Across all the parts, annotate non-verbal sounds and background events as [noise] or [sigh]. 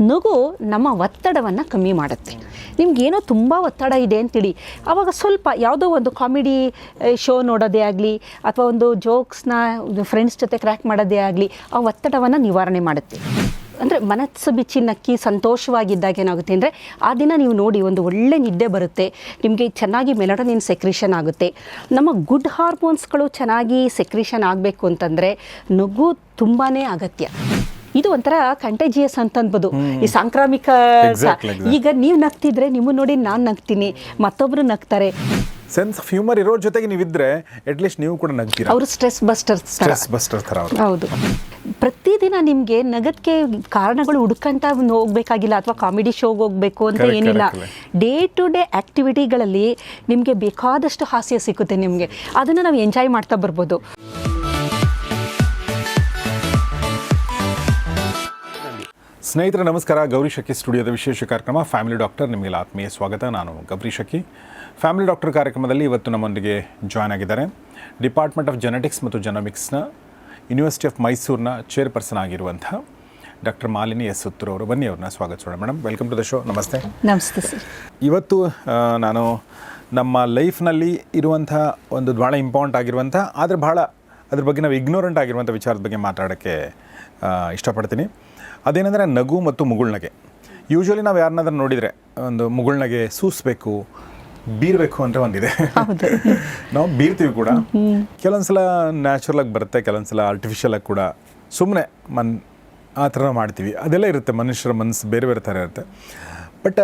ನಗು ನಮ್ಮ ಒತ್ತಡವನ್ನು ಕಮ್ಮಿ ಮಾಡುತ್ತೆ. ನಿಮಗೇನೋ ತುಂಬ ಒತ್ತಡ ಇದೆ ಅಂತೇಳಿ ಆವಾಗ ಸ್ವಲ್ಪ ಯಾವುದೋ ಒಂದು ಕಾಮಿಡಿ ಶೋ ನೋಡೋದೇ ಆಗಲಿ, ಅಥವಾ ಒಂದು ಜೋಕ್ಸ್ನ ಫ್ರೆಂಡ್ಸ್ ಜೊತೆ ಕ್ರ್ಯಾಕ್ ಮಾಡೋದೇ ಆಗಲಿ, ಆ ಒತ್ತಡವನ್ನು ನಿವಾರಣೆ ಮಾಡುತ್ತೆ. ಅಂದರೆ ಮನಸ್ಸು ಬಿಚ್ಚಿ ನಕ್ಕಿ ಸಂತೋಷವಾಗಿದ್ದಾಗ ಏನಾಗುತ್ತೆ ಅಂದರೆ, ಆ ದಿನ ನೀವು ನೋಡಿ ಒಂದು ಒಳ್ಳೆ ನಿದ್ದೆ ಬರುತ್ತೆ. ನಿಮಗೆ ಚೆನ್ನಾಗಿ ಮೆಲಡನಿನ್ ಸೆಕ್ರಿಷನ್ ಆಗುತ್ತೆ. ನಮ್ಮ ಗುಡ್ ಹಾರ್ಮೋನ್ಸ್ಗಳು ಚೆನ್ನಾಗಿ ಸೆಕ್ರಿಷನ್ ಆಗಬೇಕು ಅಂತಂದರೆ ನಗು ತುಂಬಾ ಅಗತ್ಯ. ಇದು ಒಂಥರ ಕಂಟೇಜಿಯಸ್ ಅಂತ ಅನ್ಬೋದು ಈ ಸಾಂಕ್ರಾಮಿಕ. ಈಗ ನೀವು ನಗ್ತಿದ್ರೆ ನಿಮ್ಮನ್ನು ನೋಡಿ ನಾನು ನಗ್ತೀನಿ ಮತ್ತೊಬ್ರು ನಗ್ತಾರೆ. ಸೆನ್ಸ್ ಆಫ್ ಹ್ಯೂಮರ್ ಇರೋ ಜೊತೆಗೆ ನೀವಿದ್ರೆ ಅಟ್ಲೀಸ್ಟ್ ನೀವು ಕೂಡ ನಗ್ತೀರಾ? ಅವರು ಸ್ಟ್ರೆಸ್ ಬಸ್ಟರ್ ಸ್ಟ್ರೆಸ್ ಬಸ್ಟರ್ ಥರ ಹೌದು. ಪ್ರತಿದಿನ ನಿಮಗೆ ನಗದಕ್ಕೆ ಕಾರಣಗಳು ಹುಡ್ಕಂತ ಹೋಗ್ಬೇಕಾಗಿಲ್ಲ ಅಥವಾ ಕಾಮಿಡಿ ಶೋಗೆ ಹೋಗ್ಬೇಕು ಅಂತ ಏನಿಲ್ಲ. ಡೇ ಟು ಡೇ ಆ್ಯಕ್ಟಿವಿಟಿಗಳಲ್ಲಿ ನಿಮಗೆ ಬೇಕಾದಷ್ಟು ಹಾಸ್ಯ ಸಿಗುತ್ತೆ ನಿಮಗೆ. ಅದನ್ನು ನಾವು ಎಂಜಾಯ್ ಮಾಡ್ತಾ ಬರ್ಬೋದು. ಸ್ನೇಹಿತರೆ ನಮಸ್ಕಾರ. ಗೌರಿ ಶಕ್ಕಿ ಸ್ಟುಡಿಯೋದ ವಿಶೇಷ ಕಾರ್ಯಕ್ರಮ. ಫ್ಯಾಮಿಲಿ ಡಾಕ್ಟರ್ ನಿಮಗೆಲ್ಲ ಆತ್ಮೀಯ ಸ್ವಾಗತ. ನಾನು ಗೌರಿ ಶಕ್ಕಿ ಫ್ಯಾಮಿಲಿ ಡಾಕ್ಟರ್ ಕಾರ್ಯಕ್ರಮದಲ್ಲಿ ಇವತ್ತು ನಮ್ಮೊಂದಿಗೆ ಜಾಯ್ನ್ ಆಗಿದ್ದಾರೆ. ಡಿಪಾರ್ಟ್ಮೆಂಟ್ ಆಫ್ ಜೆನೆಟಿಕ್ಸ್ ಮತ್ತು ಜೆನಮಿಕ್ಸ್ನ ಯೂನಿವರ್ಸಿಟಿ ಆಫ್ ಮೈಸೂರಿನ ಚೇರ್ಪರ್ಸನ್ ಆಗಿರುವಂಥ ಡಾಕ್ಟರ್ ಮಾಲಿನಿ ಎಸ್ ಸುತ್ತೂರ್ ಅವರು. ಬನ್ನಿ ಅವ್ರನ್ನ ಸ್ವಾಗತಿಸೋಣ madam welcome to the show ನಮಸ್ತೆ. ನಮಸ್ತೆ ಸರ್. ಇವತ್ತು ನಾನು ನಮ್ಮ ಲೈಫ್ನಲ್ಲಿ ಇರುವಂಥ ಒಂದು ಭಾಳ ಇಂಪಾರ್ಟೆಂಟ್ ಆಗಿರುವಂಥ ಆದರೆ ಭಾಳ ಅದ್ರ ಬಗ್ಗೆ ನಾವು ಇಗ್ನೋರೆಂಟ್ ಆಗಿರುವಂಥ ವಿಚಾರದ ಬಗ್ಗೆ ಮಾತಾಡೋಕ್ಕೆ ಇಷ್ಟಪಡ್ತೀನಿ. ಅದೇನೆಂದರೆ ನಗು ಮತ್ತು ಮುಗುಳ್ನಗೆ ಯೂಶ್ವಲಿ ನಾವು ಯಾರನ್ನಾದ್ರೂ ನೋಡಿದರೆ ಒಂದು ಮುಗುಳ್ನಗೆ ಸೂಸಬೇಕು ಬೀರಬೇಕು ಅಂತ ಒಂದಿದೆ. [laughs] ನಾವು ಬೀರ್ತೀವಿ ಕೂಡ. ಕೆಲವೊಂದ್ಸಲ ನ್ಯಾಚುರಲ್ ಆಗಿ ಬರುತ್ತೆ ಕೆಲವೊಂದ್ಸಲ ಆರ್ಟಿಫಿಷಿಯಲ್ ಆಗಿ ಕೂಡ. ಸುಮ್ಮನೆ ಮನ್ ಆ ಥರ ಮಾಡ್ತೀವಿ. ಅದೆಲ್ಲ ಇರುತ್ತೆ ಮನುಷ್ಯರ ಮನಸ್ಸು ಬೇರೆ ಬೇರೆ ಥರ ಇರುತ್ತೆ. ಬಟ್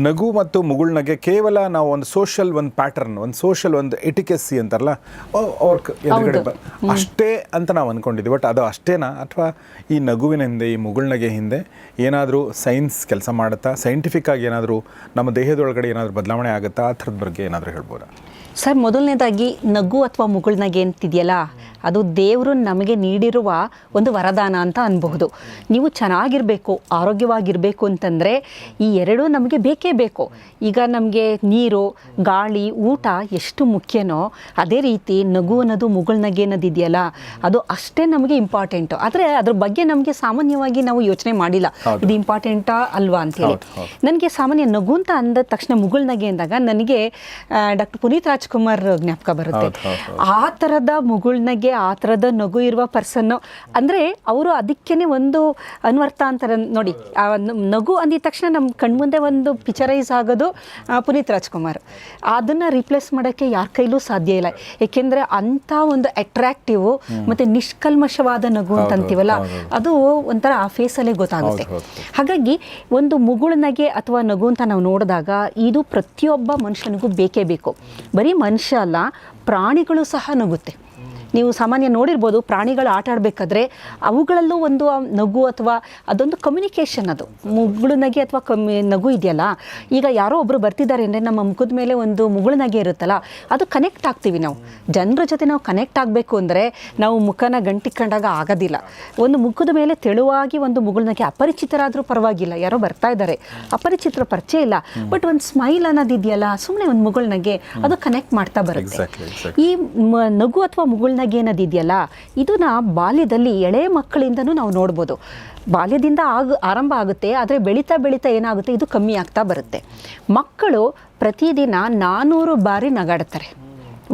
ನಗು ಮತ್ತು ಮುಗುಳ್ನಗೆ ಕೇವಲ ನಾವು ಒಂದು ಸೋಷಲ್ ಒಂದು ಪ್ಯಾಟರ್ನ್ ಒಂದು ಸೋಷಲ್ ಒಂದು ಎಟಿಕೆಸಿ ಅಂತಾರಲ್ಲ ಅವ್- ಅವ್ರ ಎದುರುಗಡೆ ಅಷ್ಟೇ ಅಂತ ನಾವು ಅಂದ್ಕೊಂಡಿದ್ವಿ ಬಟ್ ಅದು ಅಷ್ಟೇನಾ? ಅಥವಾ ಈ ನಗುವಿನ ಹಿಂದೆ ಈ ಮುಗುಳ್ನಗೆ ಹಿಂದೆ ಏನಾದರೂ ಸೈನ್ಸ್ ಕೆಲಸ ಮಾಡುತ್ತಾ? ಸೈಂಟಿಫಿಕ್ ಆಗಿ ಏನಾದರೂ ನಮ್ಮ ದೇಹದೊಳಗಡೆ ಏನಾದರೂ ಬದಲಾವಣೆ ಆಗುತ್ತಾ? ಆ ಥರದ ಬಗ್ಗೆ ಏನಾದರೂ ಹೇಳ್ಬೋದಾ? ಸರ್ ಮೊದಲನೇದಾಗಿ ನಗು ಅಥವಾ ಮುಗುಳ್ನಗೆ ಅಂತಿದೆಯಲ್ಲ ಅದು ದೇವರು ನಮಗೆ ನೀಡಿರುವ ಒಂದು ವರದಾನ ಅಂತ ಅನ್ಬಹುದು. ನೀವು ಚೆನ್ನಾಗಿರಬೇಕು ಆರೋಗ್ಯವಾಗಿರಬೇಕು ಅಂತಂದರೆ ಈ ಎರಡೂ ನಮಗೆ ಬೇಕೇ ಬೇಕು. ಈಗ ನಮಗೆ ನೀರು ಗಾಳಿ ಊಟ ಎಷ್ಟು ಮುಖ್ಯನೋ ಅದೇ ರೀತಿ ನಗು ಅನ್ನೋದು ಮುಗುಳ್ನಗೆ ಅನ್ನೋದು ಇದೆಯಲ್ಲ ಅದು ಅಷ್ಟೇ ನಮಗೆ ಇಂಪಾರ್ಟೆಂಟು ಆದರೆ ಅದ್ರ ಬಗ್ಗೆ ನಮಗೆ ಸಾಮಾನ್ಯವಾಗಿ ನಾವು ಯೋಚನೆ ಮಾಡಿಲ್ಲ. ಇದು ಇಂಪಾರ್ಟೆಂಟಾ ಅಲ್ವಾ ಅಂತೇಳಿ. ನನಗೆ ಸಾಮಾನ್ಯ ನಗು ಅಂತ ಅಂದ ತಕ್ಷಣ ಮುಗುಳ್ನಗೆ ಅಂದಾಗ ನನಗೆ ಡಾಕ್ಟರ್ ಪುನೀತ್ ರಾಜ್ಕುಮಾರ್ ಜ್ಞಾಪಕ ಬರುತ್ತೆ. ಆ ಥರದ ಮುಗುಳ್ನಗೆ ಆ ಥರದ ನಗು ಇರುವ ಪರ್ಸನ್ನು ಅಂದರೆ ಅವರು ಅದಕ್ಕೇನೆ ಒಂದು ಅನ್ವರ್ಥ ಅಂತಾರೆ. ನೋಡಿ ಆ ನಗು ಅಂದಿದ ತಕ್ಷಣ ನಮ್ಮ ಕಣ್ಮುಂದೆ ಒಂದು ಪಿಕ್ಚರೈಸ್ ಆಗೋದು ಪುನೀತ್ ರಾಜ್ಕುಮಾರ್. ಅದನ್ನು ರಿಪ್ಲೇಸ್ ಮಾಡೋಕ್ಕೆ ಯಾರ ಕೈಲೂ ಸಾಧ್ಯ ಇಲ್ಲ. ಏಕೆಂದರೆ ಅಂಥ ಒಂದು ಅಟ್ರಾಕ್ಟಿವ್ ಮತ್ತು ನಿಷ್ಕಲ್ಮಶವಾದ ನಗು ಅಂತ ಅಂತೀವಲ್ಲ ಅದು ಒಂಥರ ಆ ಫೇಸಲ್ಲೇ ಗೊತ್ತಾಗುತ್ತೆ. ಹಾಗಾಗಿ ಒಂದು ಮುಗುಳ್ನಗೆ ಅಥವಾ ನಗು ಅಂತ ನಾವು ನೋಡಿದಾಗ ಇದು ಪ್ರತಿಯೊಬ್ಬ ಮನುಷ್ಯನಿಗೂ ಬೇಕೇ ಬೇಕು. ಬರೀ ಮನುಷ್ಯ ಅಲ್ಲ ಪ್ರಾಣಿಗಳು ಸಹ ನಗುತ್ತೆ ನೀವು ಸಾಮಾನ್ಯ ನೋಡಿರ್ಬೋದು ಪ್ರಾಣಿಗಳು ಆಟ ಆಡಬೇಕಾದ್ರೆ ಅವುಗಳಲ್ಲೂ ಒಂದು ನಗು ಅಥವಾ ಅದೊಂದು ಕಮ್ಯುನಿಕೇಷನ್ ಅದು. ಮುಗುಳು ನಗೆ ಅಥವಾ ಕಮ್ಮಿ ನಗು ಇದೆಯಲ್ಲ ಈಗ ಯಾರೋ ಒಬ್ಬರು ಬರ್ತಿದ್ದಾರೆ ಅಂದರೆ ನಮ್ಮ ಮುಖದ ಮೇಲೆ ಒಂದು ಮುಗುಳು ನಗೆ ಇರುತ್ತಲ್ಲ ಅದು ಕನೆಕ್ಟ್ ಆಗ್ತೀವಿ ನಾವು. ಜನರ ಜೊತೆ ನಾವು ಕನೆಕ್ಟ್ ಆಗಬೇಕು ಅಂದರೆ ನಾವು ಮುಖನ ಗಂಟಿಕೊಂಡಾಗ ಆಗೋದಿಲ್ಲ. ಒಂದು ಮುಖದ ಮೇಲೆ ತೆಳುವಾಗಿ ಒಂದು ಮುಗುಳ್ನಗೆ ಅಪರಿಚಿತರಾದರೂ ಪರವಾಗಿಲ್ಲ. ಯಾರೋ ಬರ್ತಾ ಇದ್ದಾರೆ ಅಪರಿಚಿತರ ಪರಿಚಯ ಇಲ್ಲ. ಬಟ್ ಒಂದು ಸ್ಮೈಲ್ ಅನ್ನೋದಿದೆಯಲ್ಲ ಸುಮ್ಮನೆ ಒಂದು ಮುಗುಳ್ನಗೆ ಅದು ಕನೆಕ್ಟ್ ಮಾಡ್ತಾ ಬರುತ್ತೆ. ಈ ಮ- ನಗು ಅಥವಾ ಮುಗುಳ್ನಗೆ ಅನ್ನೋದಿದೆಯಲ್ಲ ಇದನ್ನ ಬಾಲ್ಯದಲ್ಲಿ ಎಳೆ ಮಕ್ಕಳಿಂದನೂ ನಾವು ನೋಡ್ಬೋದು. ಬಾಲ್ಯದಿಂದ ಆಗ, ಆರಂಭ ಆಗುತ್ತೆ, ಆದರೆ ಬೆಳೀತಾ ಬೆಳೀತಾ ಏನಾಗುತ್ತೆ, ಇದು ಕಮ್ಮಿ ಆಗ್ತಾ ಬರುತ್ತೆ. ಮಕ್ಕಳು ಪ್ರತಿದಿನ ನಾನ್ನೂರು ಬಾರಿ ನಗಾಡ್ತಾರೆ.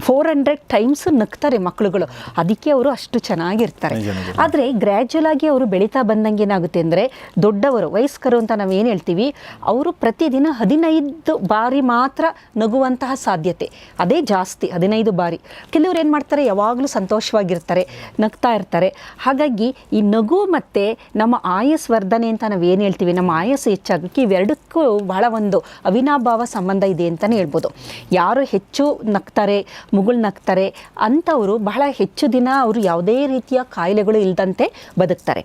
ಫೋರ್ ಹಂಡ್ರೆಡ್ ಟೈಮ್ಸ್ ನಗ್ತಾರೆ ಮಕ್ಕಳುಗಳು ಅದಕ್ಕೆ ಅವರು ಅಷ್ಟು ಚೆನ್ನಾಗಿರ್ತಾರೆ. ಆದರೆ ಗ್ರ್ಯಾಜುವಲ್ ಆಗಿ ಅವರು ಬೆಳೀತಾ ಬಂದಂಗೆ ಏನಾಗುತ್ತೆ ಅಂದರೆ ದೊಡ್ಡವರು ವಯಸ್ಕರು ಅಂತ ನಾವು ಏನು ಹೇಳ್ತೀವಿ ಅವರು ಪ್ರತಿದಿನ ಹದಿನೈದು ಬಾರಿ ಮಾತ್ರ ನಗುವಂತಹ ಸಾಧ್ಯತೆ. ಅದೇ ಜಾಸ್ತಿ ಹದಿನೈದು ಬಾರಿ. ಕೆಲವರು ಏನು ಮಾಡ್ತಾರೆ ಯಾವಾಗಲೂ ಸಂತೋಷವಾಗಿರ್ತಾರೆ ನಗ್ತಾ ಇರ್ತಾರೆ. ಹಾಗಾಗಿ ಈ ನಗು ಮತ್ತು ನಮ್ಮ ಆಯಸ್ ವರ್ಧನೆ ಅಂತ ನಾವು ಏನು ಹೇಳ್ತೀವಿ ನಮ್ಮ ಆಯಸ್ಸು ಹೆಚ್ಚಾಗಕ್ಕೆ ಇವೆರಡಕ್ಕೂ ಬಹಳ ಒಂದು ಅವಿನಾಭಾವ ಸಂಬಂಧ ಇದೆ ಅಂತಲೇ ಹೇಳ್ಬೋದು. ಯಾರು ಹೆಚ್ಚು ನಗ್ತಾರೆ ಮುಗುಳು ನಗ್ತಾರೆ ಅಂಥವರು ಬಹಳ ಹೆಚ್ಚು ದಿನ ಅವರು ಯಾವುದೇ ರೀತಿಯ ಕಾಯಿಲೆಗಳು ಇಲ್ಲದಂತೆ ಬದುಕ್ತಾರೆ.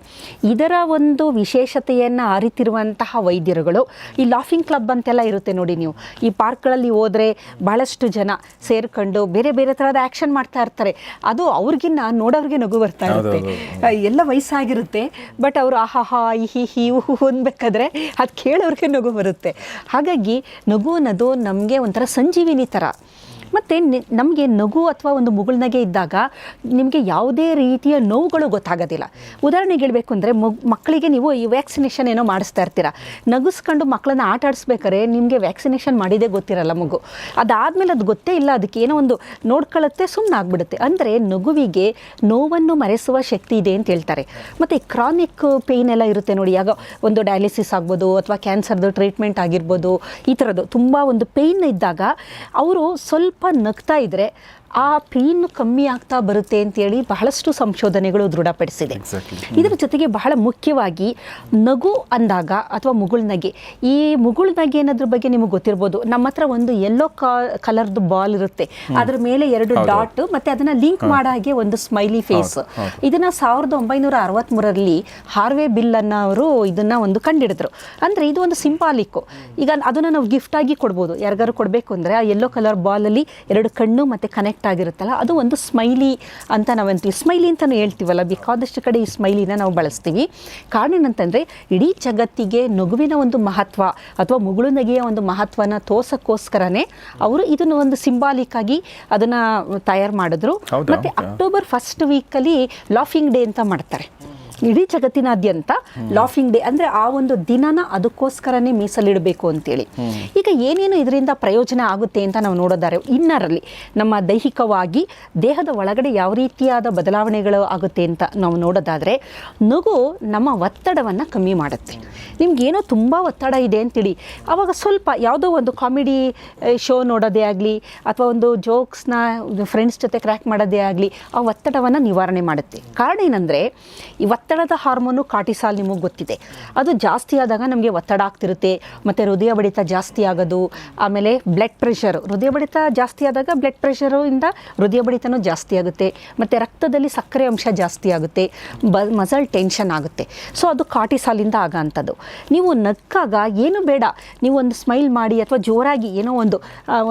ಇದರ ಒಂದು ವಿಶೇಷತೆಯನ್ನು ಅರಿತಿರುವಂತಹ ವೈದ್ಯರುಗಳು ಈ ಲಾಫಿಂಗ್ ಕ್ಲಬ್ ಅಂತೆಲ್ಲ ಇರುತ್ತೆ ನೋಡಿ ನೀವು. ಈ ಪಾರ್ಕ್ಗಳಲ್ಲಿ ಹೋದರೆ ಬಹಳಷ್ಟು ಜನ ಸೇರ್ಕೊಂಡು ಬೇರೆ ಬೇರೆ ಥರದ ಆ್ಯಕ್ಷನ್ ಮಾಡ್ತಾ ಇರ್ತಾರೆ. ಅದು ಅವ್ರಿಗಿನ್ನ ನೋಡೋರಿಗೆ ನಗು ಬರ್ತಾ ಇರುತ್ತೆ. ಎಲ್ಲ ವಯಸ್ಸಾಗಿರುತ್ತೆ ಬಟ್ ಅವರು ಆಹಾಹಾ ಹಿ ಹಿ ಹೂ ಅನ್ಬೇಕಾದ್ರೆ ಅದು ಕೇಳೋರಿಗೆ ನಗು ಬರುತ್ತೆ. ಹಾಗಾಗಿ ನಗು ಅನ್ನೋದು ನಮಗೆ ಒಂಥರ ಸಂಜೀವಿನಿ ಥರ ಮತ್ತು ನಮಗೆ ನಗು ಅಥವಾ ಒಂದು ಮುಗುಳ್ನಗೆ ಇದ್ದಾಗ ನಿಮಗೆ ಯಾವುದೇ ರೀತಿಯ ನೋವುಗಳು ಗೊತ್ತಾಗೋದಿಲ್ಲ. ಉದಾಹರಣೆಗೆ ಹೇಳಬೇಕು ಅಂದರೆ ಮಕ್ಕಳಿಗೆ ನೀವು ಈ ವ್ಯಾಕ್ಸಿನೇಷನ್ ಏನೋ ಮಾಡಿಸ್ತಾ ಇರ್ತೀರ. ನಗಿಸ್ಕೊಂಡು ಮಕ್ಕಳನ್ನ ಆಟ ಆಡಿಸ್ಬೇಕಾದ್ರೆ ನಿಮಗೆ ವ್ಯಾಕ್ಸಿನೇಷನ್ ಮಾಡಿದೇ ಗೊತ್ತಿರಲ್ಲ ಮಗು. ಅದಾದಮೇಲೆ ಅದು ಗೊತ್ತೇ ಇಲ್ಲ, ಅದಕ್ಕೆ ಏನೋ ಒಂದು ನೋಡ್ಕೊಳ್ಳುತ್ತೆ ಸುಮ್ಮನೆ ಆಗ್ಬಿಡುತ್ತೆ ಅಂದರೆ ನಗುವಿಗೆ ನೋವನ್ನು ಮರೆಸುವ ಶಕ್ತಿ ಇದೆ ಅಂತ ಹೇಳ್ತಾರೆ. ಮತ್ತು ಕ್ರಾನಿಕ್ ಪೇಯ್ನ್ ಎಲ್ಲ ಇರುತ್ತೆ ನೋಡಿ ಆಗ ಒಂದು ಡಯಾಲಿಸಿಸ್ ಆಗ್ಬೋದು ಅಥವಾ ಕ್ಯಾನ್ಸರ್ದು ಟ್ರೀಟ್ಮೆಂಟ್ ಆಗಿರ್ಬೋದು, ಈ ಥರದ್ದು ತುಂಬ ಒಂದು ಪೇಯ್ನ್ ಇದ್ದಾಗ ಅವರು ಸ್ವಲ್ಪ ನಗ್ತಾ ಇದ್ದರೆ ಆ ಪೇನ್ ಕಮ್ಮಿ ಆಗ್ತಾ ಬರುತ್ತೆ ಅಂತೇಳಿ ಬಹಳಷ್ಟು ಸಂಶೋಧನೆಗಳು ದೃಢಪಡಿಸಿದೆ. ಇದರ ಜೊತೆಗೆ ಬಹಳ ಮುಖ್ಯವಾಗಿ ನಗು ಅಂದಾಗ ಅಥವಾ ಮುಗುಳ್ನಗೆ ಈ ಮುಗುಳ್ನಗೆ ಅನ್ನೋದ್ರ ಬಗ್ಗೆ ನಿಮಗೆ ಗೊತ್ತಿರ್ಬೋದು. ನಮ್ಮ ಹತ್ರ ಒಂದು ಯೆಲ್ಲೋ ಕಲರ್ದು ಬಾಲ್ ಇರುತ್ತೆ. ಅದ್ರ ಮೇಲೆ ಎರಡು ಡಾಟ್ ಮತ್ತೆ ಅದನ್ನ ಲಿಂಕ್ ಮಾಡೋ ಹಾಗೆ ಒಂದು ಸ್ಮೈಲಿ ಫೇಸ್ ಇದನ್ನ ಸಾವಿರದ ಒಂಬೈನೂರ ಅರವತ್ಮೂರರಲ್ಲಿ ಹಾರ್ವೆ ಬಿಲ್ ಅನ್ನೋರು ಇದನ್ನ ಒಂದು ಕಂಡಿಡಿದ್ರು. ಅಂದ್ರೆ ಇದು ಒಂದು ಸಿಂಪಾಲಿಕ್ಕು ಈಗ ಅದನ್ನ ನಾವು ಗಿಫ್ಟ್ ಆಗಿ ಕೊಡ್ಬೋದು. ಯಾರಿಗಾರು ಕೊಡಬೇಕು ಅಂದ್ರೆ ಆ ಯೆಲ್ಲೋ ಕಲರ್ ಬಾಲಲ್ಲಿ ಎರಡು ಕಣ್ಣು ಮತ್ತೆ ಕನೆಕ್ಟ್ ಆಗಿರುತ್ತಲ್ಲ? ಅದು ಒಂದು ಸ್ಮೈಲಿ ಅಂತ ನಾವಂತೀವಿ ಸ್ಮೈಲಿ ಅಂತಲೂ ಹೇಳ್ತೀವಲ್ಲ? ಬೇಕಾದಷ್ಟು ಕಡೆ ಈ ಸ್ಮೈಲಿನ ನಾವು ಬಳಸ್ತೀವಿ. ಕಾರಣ ಏನಂತಂದರೆ ಇಡೀ ಜಗತ್ತಿಗೆ ನಗುವಿನ ಒಂದು ಮಹತ್ವ ಅಥವಾ ಮುಗುಳು ನಗೆಯ ಒಂದು ಮಹತ್ವನ ತೋರ್ಸಕ್ಕೋಸ್ಕರನೇ ಅವರು ಇದನ್ನು ಒಂದು ಸಿಂಬಾಲಿಕ್ ಆಗಿ ಅದನ್ನು ತಯಾರು ಮಾಡಿದ್ರು? ಮತ್ತು October first weekly laughing day ಅಂತ ಮಾಡ್ತಾರೆ. ಇಡೀ ಜಗತ್ತಿನಾದ್ಯಂತ ಲಾಫಿಂಗ್ ಡೇ ಅಂದರೆ ಆ ಒಂದು ದಿನನ ಅದಕ್ಕೋಸ್ಕರನೇ ಮೀಸಲಿಡಬೇಕು ಅಂತೇಳಿ. ಈಗ ಏನೇನು ಇದರಿಂದ ಪ್ರಯೋಜನ ಆಗುತ್ತೆ ಅಂತ ನಾವು ನೋಡೋದಾರೆ ಇನ್ನರಲ್ಲಿ ನಮ್ಮ ದೈಹಿಕವಾಗಿ ದೇಹದ ಒಳಗಡೆ ಯಾವ ರೀತಿಯಾದ ಬದಲಾವಣೆಗಳು ಆಗುತ್ತೆ ಅಂತ ನಾವು ನೋಡೋದಾದರೆ ನಗು ನಮ್ಮ ಒತ್ತಡವನ್ನು ಕಮ್ಮಿ ಮಾಡುತ್ತೆ. ನಿಮ್ಗೇನೋ ತುಂಬ ಒತ್ತಡ ಇದೆ ಅಂತೇಳಿ. ಆವಾಗ ಸ್ವಲ್ಪ ಯಾವುದೋ ಒಂದು ಕಾಮಿಡಿ ಶೋ ನೋಡೋದೇ ಆಗಲಿ ಅಥವಾ ಒಂದು ಜೋಕ್ಸ್ನ ಫ್ರೆಂಡ್ಸ್ ಜೊತೆ ಕ್ರ್ಯಾಕ್ ಮಾಡೋದೇ ಆಗಲಿ ಆ ಒತ್ತಡವನ್ನು ನಿವಾರಣೆ ಮಾಡುತ್ತೆ. ಕಾರಣ ಏನಂದರೆ ಈ ಒತ್ತಡದ ಹಾರ್ಮೋನು ಕಾಟಿಸಾಲ್ ನಿಮಗೆ ಗೊತ್ತಿದೆ. ಅದು ಜಾಸ್ತಿ ಆದಾಗ ನಮಗೆ ಒತ್ತಡ ಆಗ್ತಿರುತ್ತೆ, ಮತ್ತು ಹೃದಯ ಬಡಿತ ಜಾಸ್ತಿ ಆಗೋದು, ಆಮೇಲೆ ಬ್ಲಡ್ ಪ್ರೆಷರ್ ಹೃದಯ ಬಡಿತ ಜಾಸ್ತಿ ಆದಾಗ ಬ್ಲಡ್ ಪ್ರೆಷರಿಂದ ಹೃದಯ ಬಡಿತನೂ ಜಾಸ್ತಿ ಆಗುತ್ತೆ, ಮತ್ತು ರಕ್ತದಲ್ಲಿ ಸಕ್ಕರೆ ಅಂಶ ಜಾಸ್ತಿ ಆಗುತ್ತೆ, ಬ ಮಸಲ್ ಟೆನ್ಷನ್ ಆಗುತ್ತೆ. ಸೊ ಅದು ಕಾರ್ಟಿಸಾಲಿಂದ ಆಗೋಂಥದ್ದು ನೀವು ನಕ್ಕಾಗ ಏನು ಬೇಡ. ನೀವು ಒಂದು ಸ್ಮೈಲ್ ಮಾಡಿ ಅಥವಾ ಜೋರಾಗಿ ಏನೋ ಒಂದು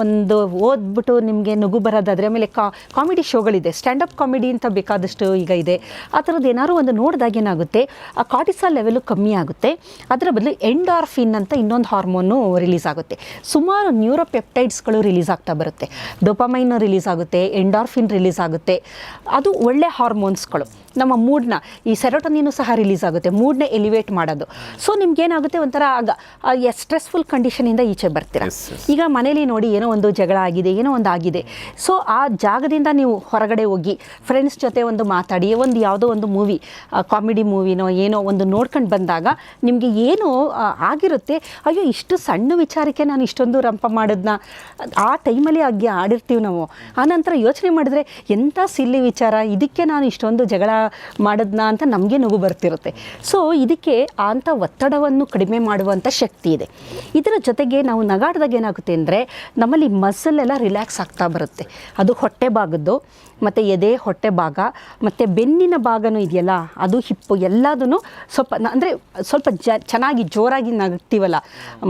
ಒಂದು ಓದ್ಬಿಟ್ಟು ನಿಮಗೆ ನಗು ಬರೋದಾದರೆ, ಆಮೇಲೆ ಕಾ ಕಾಮಿಡಿ ಶೋಗಳಿದೆ ಸ್ಟ್ಯಾಂಡಪ್ ಕಾಮಿಡಿ ಅಂತ ಬೇಕಾದಷ್ಟು ಈಗ ಇದೆ. ಆ ಥರದ್ದು ಏನಾದ್ರು ಒಂದು ನೋಡಿದಾಗ ಏನಾಗುತ್ತೆ? ಆ ಕಾರ್ಟಿಸಾಲ್ ಲೆವೆಲು ಕಮ್ಮಿ ಆಗುತ್ತೆ. ಅದರ ಬದಲು ಎಂಡಾರ್ಫಿನ್ ಅಂತ ಇನ್ನೊಂದು ಹಾರ್ಮೋನು ರಿಲೀಸ್ ಆಗುತ್ತೆ. ಸುಮಾರು ನ್ಯೂರೋಪೆಪ್ಟೈಡ್ಸ್ಗಳು ರಿಲೀಸ್ ಆಗ್ತಾ ಬರುತ್ತೆ. ಡೊಪಾಮೈನ್ ರಿಲೀಸ್ ಆಗುತ್ತೆ ಎಂಡಾರ್ಫಿನ್ ರಿಲೀಸ್ ಆಗುತ್ತೆ. ಅದು ಒಳ್ಳೆ ಹಾರ್ಮೋನ್ಸ್ಗಳು ನಮ್ಮ ಮೂಡ್ನ ಈ ಸೆರೋಟನಿನೂ ಸಹ ರಿಲೀಸ್ ಆಗುತ್ತೆ. ಮೂಡ್ನ ಎಲಿವೇಟ್ ಮಾಡೋದು. ಸೊ ನಿಮ್ಗೇನಾಗುತ್ತೆ ಒಂಥರ ಆಗ ಸ್ಟ್ರೆಸ್ಫುಲ್ ಕಂಡೀಷನಿಂದ ಈಚೆ ಬರ್ತೀರ. ಈಗ ಮನೇಲಿ ನೋಡಿ ಏನೋ ಒಂದು ಜಗಳ ಆಗಿದೆ ಏನೋ ಒಂದು ಆಗಿದೆ. ಸೊ ಆ ಜಾಗದಿಂದ ನೀವು ಹೊರಗಡೆ ಹೋಗಿ ಫ್ರೆಂಡ್ಸ್ ಜೊತೆ ಒಂದು ಮಾತಾಡಿ ಒಂದು ಯಾವುದೋ ಒಂದು ಮೂವಿ ಕಾಮಿಡಿ ಮೂವಿನೋ ಏನೋ ಒಂದು ನೋಡ್ಕೊಂಡು ಬಂದಾಗ ನಿಮಗೆ ಏನು ಆಗಿರುತ್ತೆ? ಅಯ್ಯೋ, ಇಷ್ಟು ಸಣ್ಣ ವಿಚಾರಕ್ಕೆ ನಾನು ಇಷ್ಟೊಂದು ರಂಪ ಮಾಡಿದ್ನ. ಆ ಟೈಮಲ್ಲಿ ಆಗಿ ಆಡಿರ್ತೀವಿ ನಾವು. ಆನಂತರ ಯೋಚನೆ ಮಾಡಿದ್ರೆ ಎಂಥ ಸಿಲ್ಲಿ ವಿಚಾರ, ಇದಕ್ಕೆ ನಾನು ಇಷ್ಟೊಂದು ಜಗಳ ಮಾಡಿದ್ನ ಅಂತ ನಮಗೆ ನಗು ಬರ್ತಿರುತ್ತೆ. ಸೊ ಇದಕ್ಕೆ ಅಂಥ ಒತ್ತಡವನ್ನು ಕಡಿಮೆ ಮಾಡುವಂಥ ಶಕ್ತಿ ಇದೆ. ಇದರ ಜೊತೆಗೆ ನಾವು ನಗಾಡ್ದಾಗ ಏನಾಗುತ್ತೆ ಅಂದರೆ, ನಮ್ಮಲ್ಲಿ ಮಸಲ್ ಎಲ್ಲ ರಿಲ್ಯಾಕ್ಸ್ ಆಗ್ತಾ ಬರುತ್ತೆ. ಅದು ಹೊಟ್ಟೆ ಭಾಗದ್ದು ಮತ್ತು ಎದೆ, ಹೊಟ್ಟೆ ಭಾಗ, ಮತ್ತು ಬೆನ್ನಿನ ಭಾಗನೂ ಇದೆಯಲ್ಲ, ಅದು ಹಿಪ್ಪು ಎಲ್ಲದೂ ಸ್ವಲ್ಪ ಅಂದರೆ ಸ್ವಲ್ಪ ಜ ಚೆನ್ನಾಗಿ ಜೋರಾಗಿ ನಗ್ತೀವಲ್ಲ,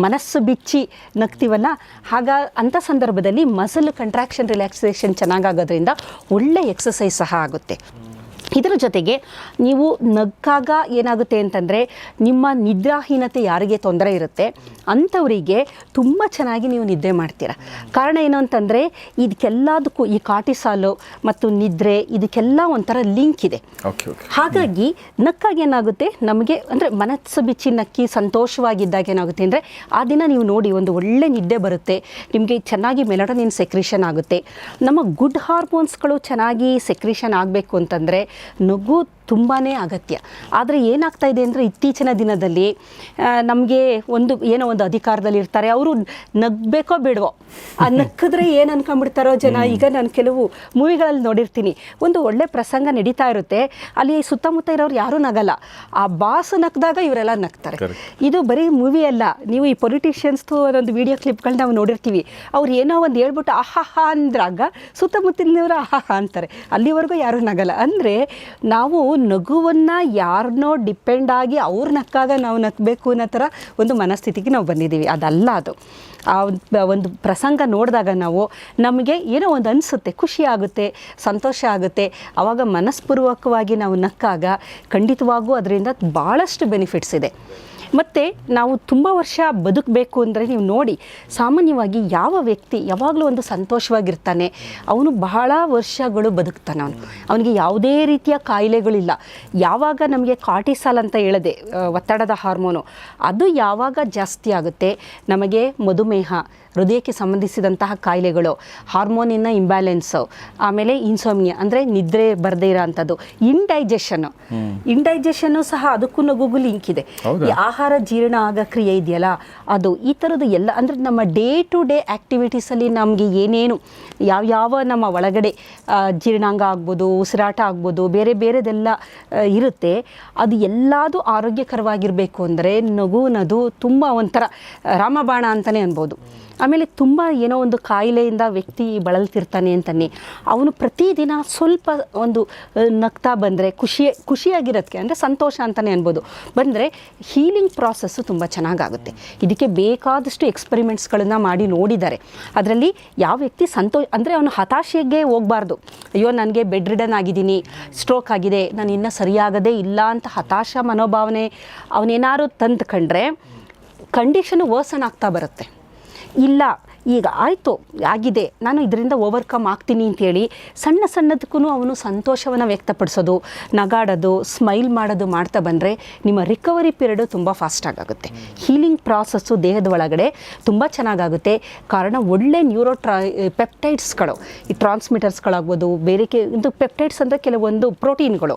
ಮನಸ್ಸು ಬಿಚ್ಚಿ ನಗ್ತೀವಲ್ಲ, ಹಾಗ ಅಂಥ ಸಂದರ್ಭದಲ್ಲಿ ಮಸಲ್ ಕಂಟ್ರಾಕ್ಷನ್ ರಿಲ್ಯಾಕ್ಸೇಷನ್ ಚೆನ್ನಾಗಾಗೋದ್ರಿಂದ ಒಳ್ಳೆ ಎಕ್ಸಸೈಸ್ ಸಹ ಆಗುತ್ತೆ. ಇದರ ಜೊತೆಗೆ ನೀವು ನಗ್ಗಾಗ ಏನಾಗುತ್ತೆ ಅಂತಂದರೆ ನಿಮ್ಮ ನಿದ್ರಾಹೀನತೆ ಯಾರಿಗೆ ತೊಂದರೆ ಇರುತ್ತೆ ಅಂಥವರಿಗೆ ತುಂಬ ಚೆನ್ನಾಗಿ ನೀವು ನಿದ್ದೆ ಮಾಡ್ತೀರ. ಕಾರಣ ಏನು ಅಂತಂದರೆ ಇದಕ್ಕೆಲ್ಲದಕ್ಕೂ ಈ ಕಾಟಿಸಾಲು ಮತ್ತು ನಿದ್ರೆ ಇದಕ್ಕೆಲ್ಲ ಒಂಥರ ಲಿಂಕ್ ಇದೆ. ಹಾಗಾಗಿ ನಕ್ಕಾಗ ಏನಾಗುತ್ತೆ ನಮಗೆ ಅಂದರೆ ಮನಸ್ಸು ಬಿಚ್ಚಿ ನಕ್ಕಿ ಸಂತೋಷವಾಗಿದ್ದಾಗ ಏನಾಗುತ್ತೆ ಅಂದರೆ ಆ ದಿನ ನೀವು ನೋಡಿ ಒಂದು ಒಳ್ಳೆ ನಿದ್ದೆ ಬರುತ್ತೆ. ನಿಮಗೆ ಚೆನ್ನಾಗಿ ಮೆಲಡನಿನ್ ಸೆಕ್ರಿಷನ್ ಆಗುತ್ತೆ. ನಮ್ಮ ಗುಡ್ ಹಾರ್ಮೋನ್ಸ್ಗಳು ಚೆನ್ನಾಗಿ ಸೆಕ್ರಿಷನ್ ಆಗಬೇಕು ಅಂತಂದರೆ ನಗು ತುಂಬಾ ಅಗತ್ಯ. ಆದರೆ ಏನಾಗ್ತಾ ಇದೆ ಅಂದರೆ ಇತ್ತೀಚಿನ ದಿನದಲ್ಲಿ ನಮಗೆ ಒಂದು ಏನೋ ಒಂದು ಅಧಿಕಾರದಲ್ಲಿ ಇರ್ತಾರೆ. ಅವರು ನಗ್ಬೇಕೋ ಬೇಡವೋ? ಆ [laughs] ನಕ್ಕಿದ್ರೆ ಏನು ಅನ್ಕೊಂಡ್ಬಿಡ್ತಾರೋ ಜನ? ಈಗ ನಾನು ಕೆಲವು ಮೂವಿಗಳಲ್ಲಿ ನೋಡಿರ್ತೀನಿ. ಒಂದು ಒಳ್ಳೆ ಪ್ರಸಂಗ ನಡೀತಾ ಇರುತ್ತೆ. ಅಲ್ಲಿ ಸುತ್ತಮುತ್ತ ಇರೋರು ಯಾರೂ ನಗಲ್ಲ. ಆ ಬಾಸ್ ನಕ್ಕಿದಾಗ ಇವರೆಲ್ಲ ನಗ್ತಾರೆ. ಇದು ಬರೀ ಮೂವಿ ಅಲ್ಲ. ನೀವು ಈ ಪೊಲಿಟಿಷಿಯನ್ಸ್ದು ಒಂದೊಂದು ವಿಡಿಯೋ ಕ್ಲಿಪ್ಗಳನ್ನ ನಾವು ನೋಡಿರ್ತೀವಿ. ಅವ್ರು ಏನೋ ಒಂದು ಹೇಳ್ಬಿಟ್ಟು ಆಹಾಹಾ ಅಂದ್ರಾಗ ಸುತ್ತಮುತ್ತಲಿನವರು ಆಹಾಹಾ ಅಂತಾರೆ. ಅಲ್ಲಿವರೆಗೂ ಯಾರೂ ನಗಲ್ಲ. ಅಂದರೆ ನಾವು ನಗುವನ್ನು ಯಾರನ್ನೋ ಡಿಪೆಂಡ್ ಆಗಿ ಅವ್ರು ನಕ್ಕಾಗ ನಾವು ನಕ್ಕಬೇಕು ಅನ್ನೋ ಥರ ಒಂದು ಮನಸ್ಥಿತಿಗೆ ನಾವು ಬಂದಿದ್ದೀವಿ. ಅದಲ್ಲ ಅದು. ಆ ಒಂದು- ಪ್ರಸಂಗ ನೋಡಿದಾಗ ನಾವು ನಮಗೆ ಏನೋ ಒಂದು ಅನಿಸುತ್ತೆ. ಖುಷಿ ಆಗುತ್ತೆ, ಸಂತೋಷ ಆಗುತ್ತೆ. ಆವಾಗ ಮನಸ್ಪೂರ್ವಕವಾಗಿ ನಾವು ನಕ್ಕಾಗ ಖಂಡಿತವಾಗೂ ಅದರಿಂದ ಭಾಳಷ್ಟು ಬೆನಿಫಿಟ್ಸ್ ಇದೆ. ಮತ್ತು ನಾವು ತುಂಬ ವರ್ಷ ಬದುಕಬೇಕು ಅಂದರೆ ನೀವು ನೋಡಿ ಸಾಮಾನ್ಯವಾಗಿ ಯಾವ ವ್ಯಕ್ತಿ ಯಾವಾಗಲೂ ಒಂದು ಸಂತೋಷವಾಗಿರ್ತಾನೆ ಅವನು ಬಹಳ ವರ್ಷಗಳು ಬದುಕ್ತಾನೆ ಅವನು. ಅವನಿಗೆ ಯಾವುದೇ ರೀತಿಯ ಕಾಯಿಲೆಗಳಿಲ್ಲ. ಯಾವಾಗ ನಮಗೆ ಕಾರ್ಟಿಸಾಲ್ ಅಂತ ಹೇಳದೆ ಒತ್ತಡದ ಹಾರ್ಮೋನು ಅದು ಯಾವಾಗ ಜಾಸ್ತಿ ಆಗುತ್ತೆ ನಮಗೆ ಮಧುಮೇಹ ಹೃದಯಕ್ಕೆ ಸಂಬಂಧಿಸಿದಂತಹ ಕಾಯಿಲೆಗಳು ಹಾರ್ಮೋನಿನ ಇಂಬ್ಯಾಲೆನ್ಸು ಆಮೇಲೆ ಇನ್ಸೋಮಿಯಾ ಅಂದರೆ ನಿದ್ರೆ ಬರದೇ ಇರೋ ಅಂಥದ್ದು ಇನ್ಡೈಜೆಷನ್ ಇನ್ಡೈಜೆಷನ್ನು ಸಹ ಅದಕ್ಕೂ ನಗುಗು ಲಿಂಕ್ ಇದೆ. ಹೌದಾ? ಆಹಾರ ಜೀರ್ಣ ಆಗ ಕ್ರಿಯೆ ಇದೆಯಲ್ಲ? ಅದು ಈ ಥರದ್ದು ಎಲ್ಲ, ಅಂದರೆ ನಮ್ಮ ಡೇ ಟು ಡೇ ಆ್ಯಕ್ಟಿವಿಟೀಸಲ್ಲಿ ನಮಗೆ ಏನೇನು ಯಾವ್ಯಾವ ಯಾವ ನಮ್ಮ ಒಳಗಡೆ ಜೀರ್ಣಾಂಗ ಆಗ್ಬೋದು, ಉಸಿರಾಟ ಆಗ್ಬೋದು, ಬೇರೆ ಬೇರೆದೆಲ್ಲ ಇರುತ್ತೆ. ಅದು ಎಲ್ಲದೂ ಆರೋಗ್ಯಕರವಾಗಿರಬೇಕು ಅಂದರೆ ನಗುನದು ತುಂಬ ಒಂಥರ, ರಾಮಬಾಣ ಅಂತಲೇ ಅನ್ಬೋದು. ಆಮೇಲೆ ತುಂಬ ಏನೋ ಒಂದು ಕಾಯಿಲೆಯಿಂದ ವ್ಯಕ್ತಿ ಬಳಲ್ತಿರ್ತಾನೆ ಅಂತಾನೆ. ಅವನು ಪ್ರತಿದಿನ ಸ್ವಲ್ಪ ಒಂದು ನಗ್ತಾ ಬಂದರೆ, ಖುಷಿ ಖುಷಿಯಾಗಿರೋದಕ್ಕೆ ಅಂದರೆ ಸಂತೋಷ ಅಂತಲೇ ಅನ್ಬೋದು. ಬಂದರೆ ಹೀಲಿಂಗ್ ಪ್ರಾಸೆಸ್ಸು ತುಂಬ ಚೆನ್ನಾಗಾಗುತ್ತೆ. ಇದಕ್ಕೆ ಬೇಕಾದಷ್ಟು ಎಕ್ಸ್ಪೆರಿಮೆಂಟ್ಸ್ಗಳನ್ನು ಮಾಡಿ ನೋಡಿದ್ದಾರೆ. ಅದರಲ್ಲಿ ಯಾವ ವ್ಯಕ್ತಿ ಸಂತೋಷ ಅಂದರೆ ಅವನು ಹತಾಶೆಗೆ ಹೋಗಬಾರ್ದು. ಅಯ್ಯೋ, ನನಗೆ ಬೆಡ್ ರಿಡನ್ ಆಗಿದ್ದೀನಿ ಸ್ಟ್ರೋಕ್ ಆಗಿದೆ, ನಾನು ಇನ್ನೂ ಸರಿಯಾಗದೇ ಇಲ್ಲ ಅಂತ ಹತಾಶ ಮನೋಭಾವನೆ ಅವನೇನಾದ್ರು ತಂದುಕೊಂಡ್ರೆ ಕಂಡೀಷನು ವರ್ಸನ್ ಆಗ್ತಾ ಬರುತ್ತೆ. ಇಲ್ಲ, ಈಗ ಆಯಿತು, ಆಗಿದೆ. ನಾನು ಇದರಿಂದ ಓವರ್ಕಮ್ ಆಗ್ತೀನಿ ಅಂತೇಳಿ ಸಣ್ಣ ಸಣ್ಣದಕ್ಕೂ ಅವನು ಸಂತೋಷವನ್ನು ವ್ಯಕ್ತಪಡಿಸೋದು, ನಗಾಡೋದು ಸ್ಮೈಲ್ ಮಾಡೋದು ಮಾಡ್ತಾ ಬಂದರೆ ನಿಮ್ಮ ರಿಕವರಿ ಪೀರಿಯಡು ತುಂಬ ಫಾಸ್ಟಾಗುತ್ತೆ ಹೀಲಿಂಗ್ ಪ್ರಾಸೆಸ್ಸು ದೇಹದ ಒಳಗಡೆ ತುಂಬ ಚೆನ್ನಾಗಾಗುತ್ತೆ. ಕಾರಣ ಒಳ್ಳೆ ನ್ಯೂರೋ ಟ್ರಾ ಪೆಪ್ಟೈಡ್ಸ್ಗಳು ಈ ಟ್ರಾನ್ಸ್ಮಿಟರ್ಸ್ಗಳಾಗ್ಬೋದು ಬೇರೆ ಕೆ, ಇದು ಪೆಪ್ಟೈಡ್ಸ್ ಅಂದರೆ ಕೆಲವೊಂದು ಪ್ರೋಟೀನ್ಗಳು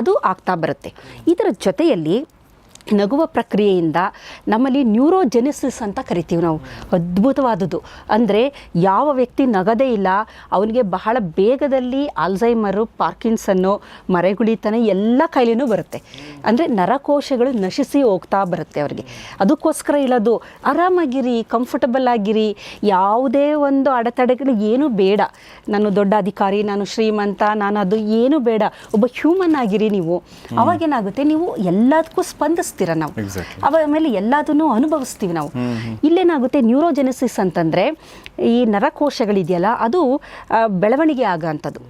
ಅದು ಆಗ್ತಾ ಬರುತ್ತೆ. ಇದರ ಜೊತೆಯಲ್ಲಿ ನಗುವ ಪ್ರಕ್ರಿಯೆಯಿಂದ ನಮ್ಮಲ್ಲಿ ನ್ಯೂರೋಜೆನಿಸಿಸ್ ಅಂತ ಕರಿತೀವಿ ನಾವು. ಅದ್ಭುತವಾದದ್ದು. ಅಂದರೆ ಯಾವ ವ್ಯಕ್ತಿ ನಗದೇ ಇಲ್ಲ ಅವನಿಗೆ ಬಹಳ ಬೇಗದಲ್ಲಿ ಆಲ್ಝೈಮರು ಪಾರ್ಕಿನ್ಸನ್ನು ಮರೆಗುಳಿತನ ಎಲ್ಲ ಕಾಯಿಲೆನೂ ಬರುತ್ತೆ. ಅಂದರೆ ನರಕೋಶಗಳು ನಶಿಸಿ ಹೋಗ್ತಾ ಬರುತ್ತೆ ಅವರಿಗೆ. ಅದಕ್ಕೋಸ್ಕರ ಇಲ್ಲದು ಆರಾಮಾಗಿರಿ ಕಂಫರ್ಟಬಲ್ ಆಗಿರಿ. ಯಾವುದೇ ಒಂದು ಅಡೆತಡೆಗಳು ಏನೂ ಬೇಡ. ನಾನು ದೊಡ್ಡ ಅಧಿಕಾರಿ ನಾನು ಶ್ರೀಮಂತ ನಾನು ಅದು ಏನೂ ಬೇಡ. ಒಬ್ಬ ಹ್ಯೂಮನ್ ಆಗಿರಿ ನೀವು. ಅವಾಗೇನಾಗುತ್ತೆ? ನೀವು ಎಲ್ಲದಕ್ಕೂ ಸ್ಪಂದಿಸ್ತೀರ ನಾವು. ಮೇಲೆ ಎಲ್ಲದನ್ನು ಅನುಭವಿಸ್ತೀವಿ ನಾವು. ಇಲ್ಲೇನಾಗುತ್ತೆ ನ್ಯೂರೋಜೆನೆಸಿಸ್ ಅಂತಂದರೆ ಈ ನರಕೋಶಗಳಿದೆಯಲ್ಲ ಅದು ಬೆಳವಣಿಗೆ ಆಗೋಂಥದ್ದು.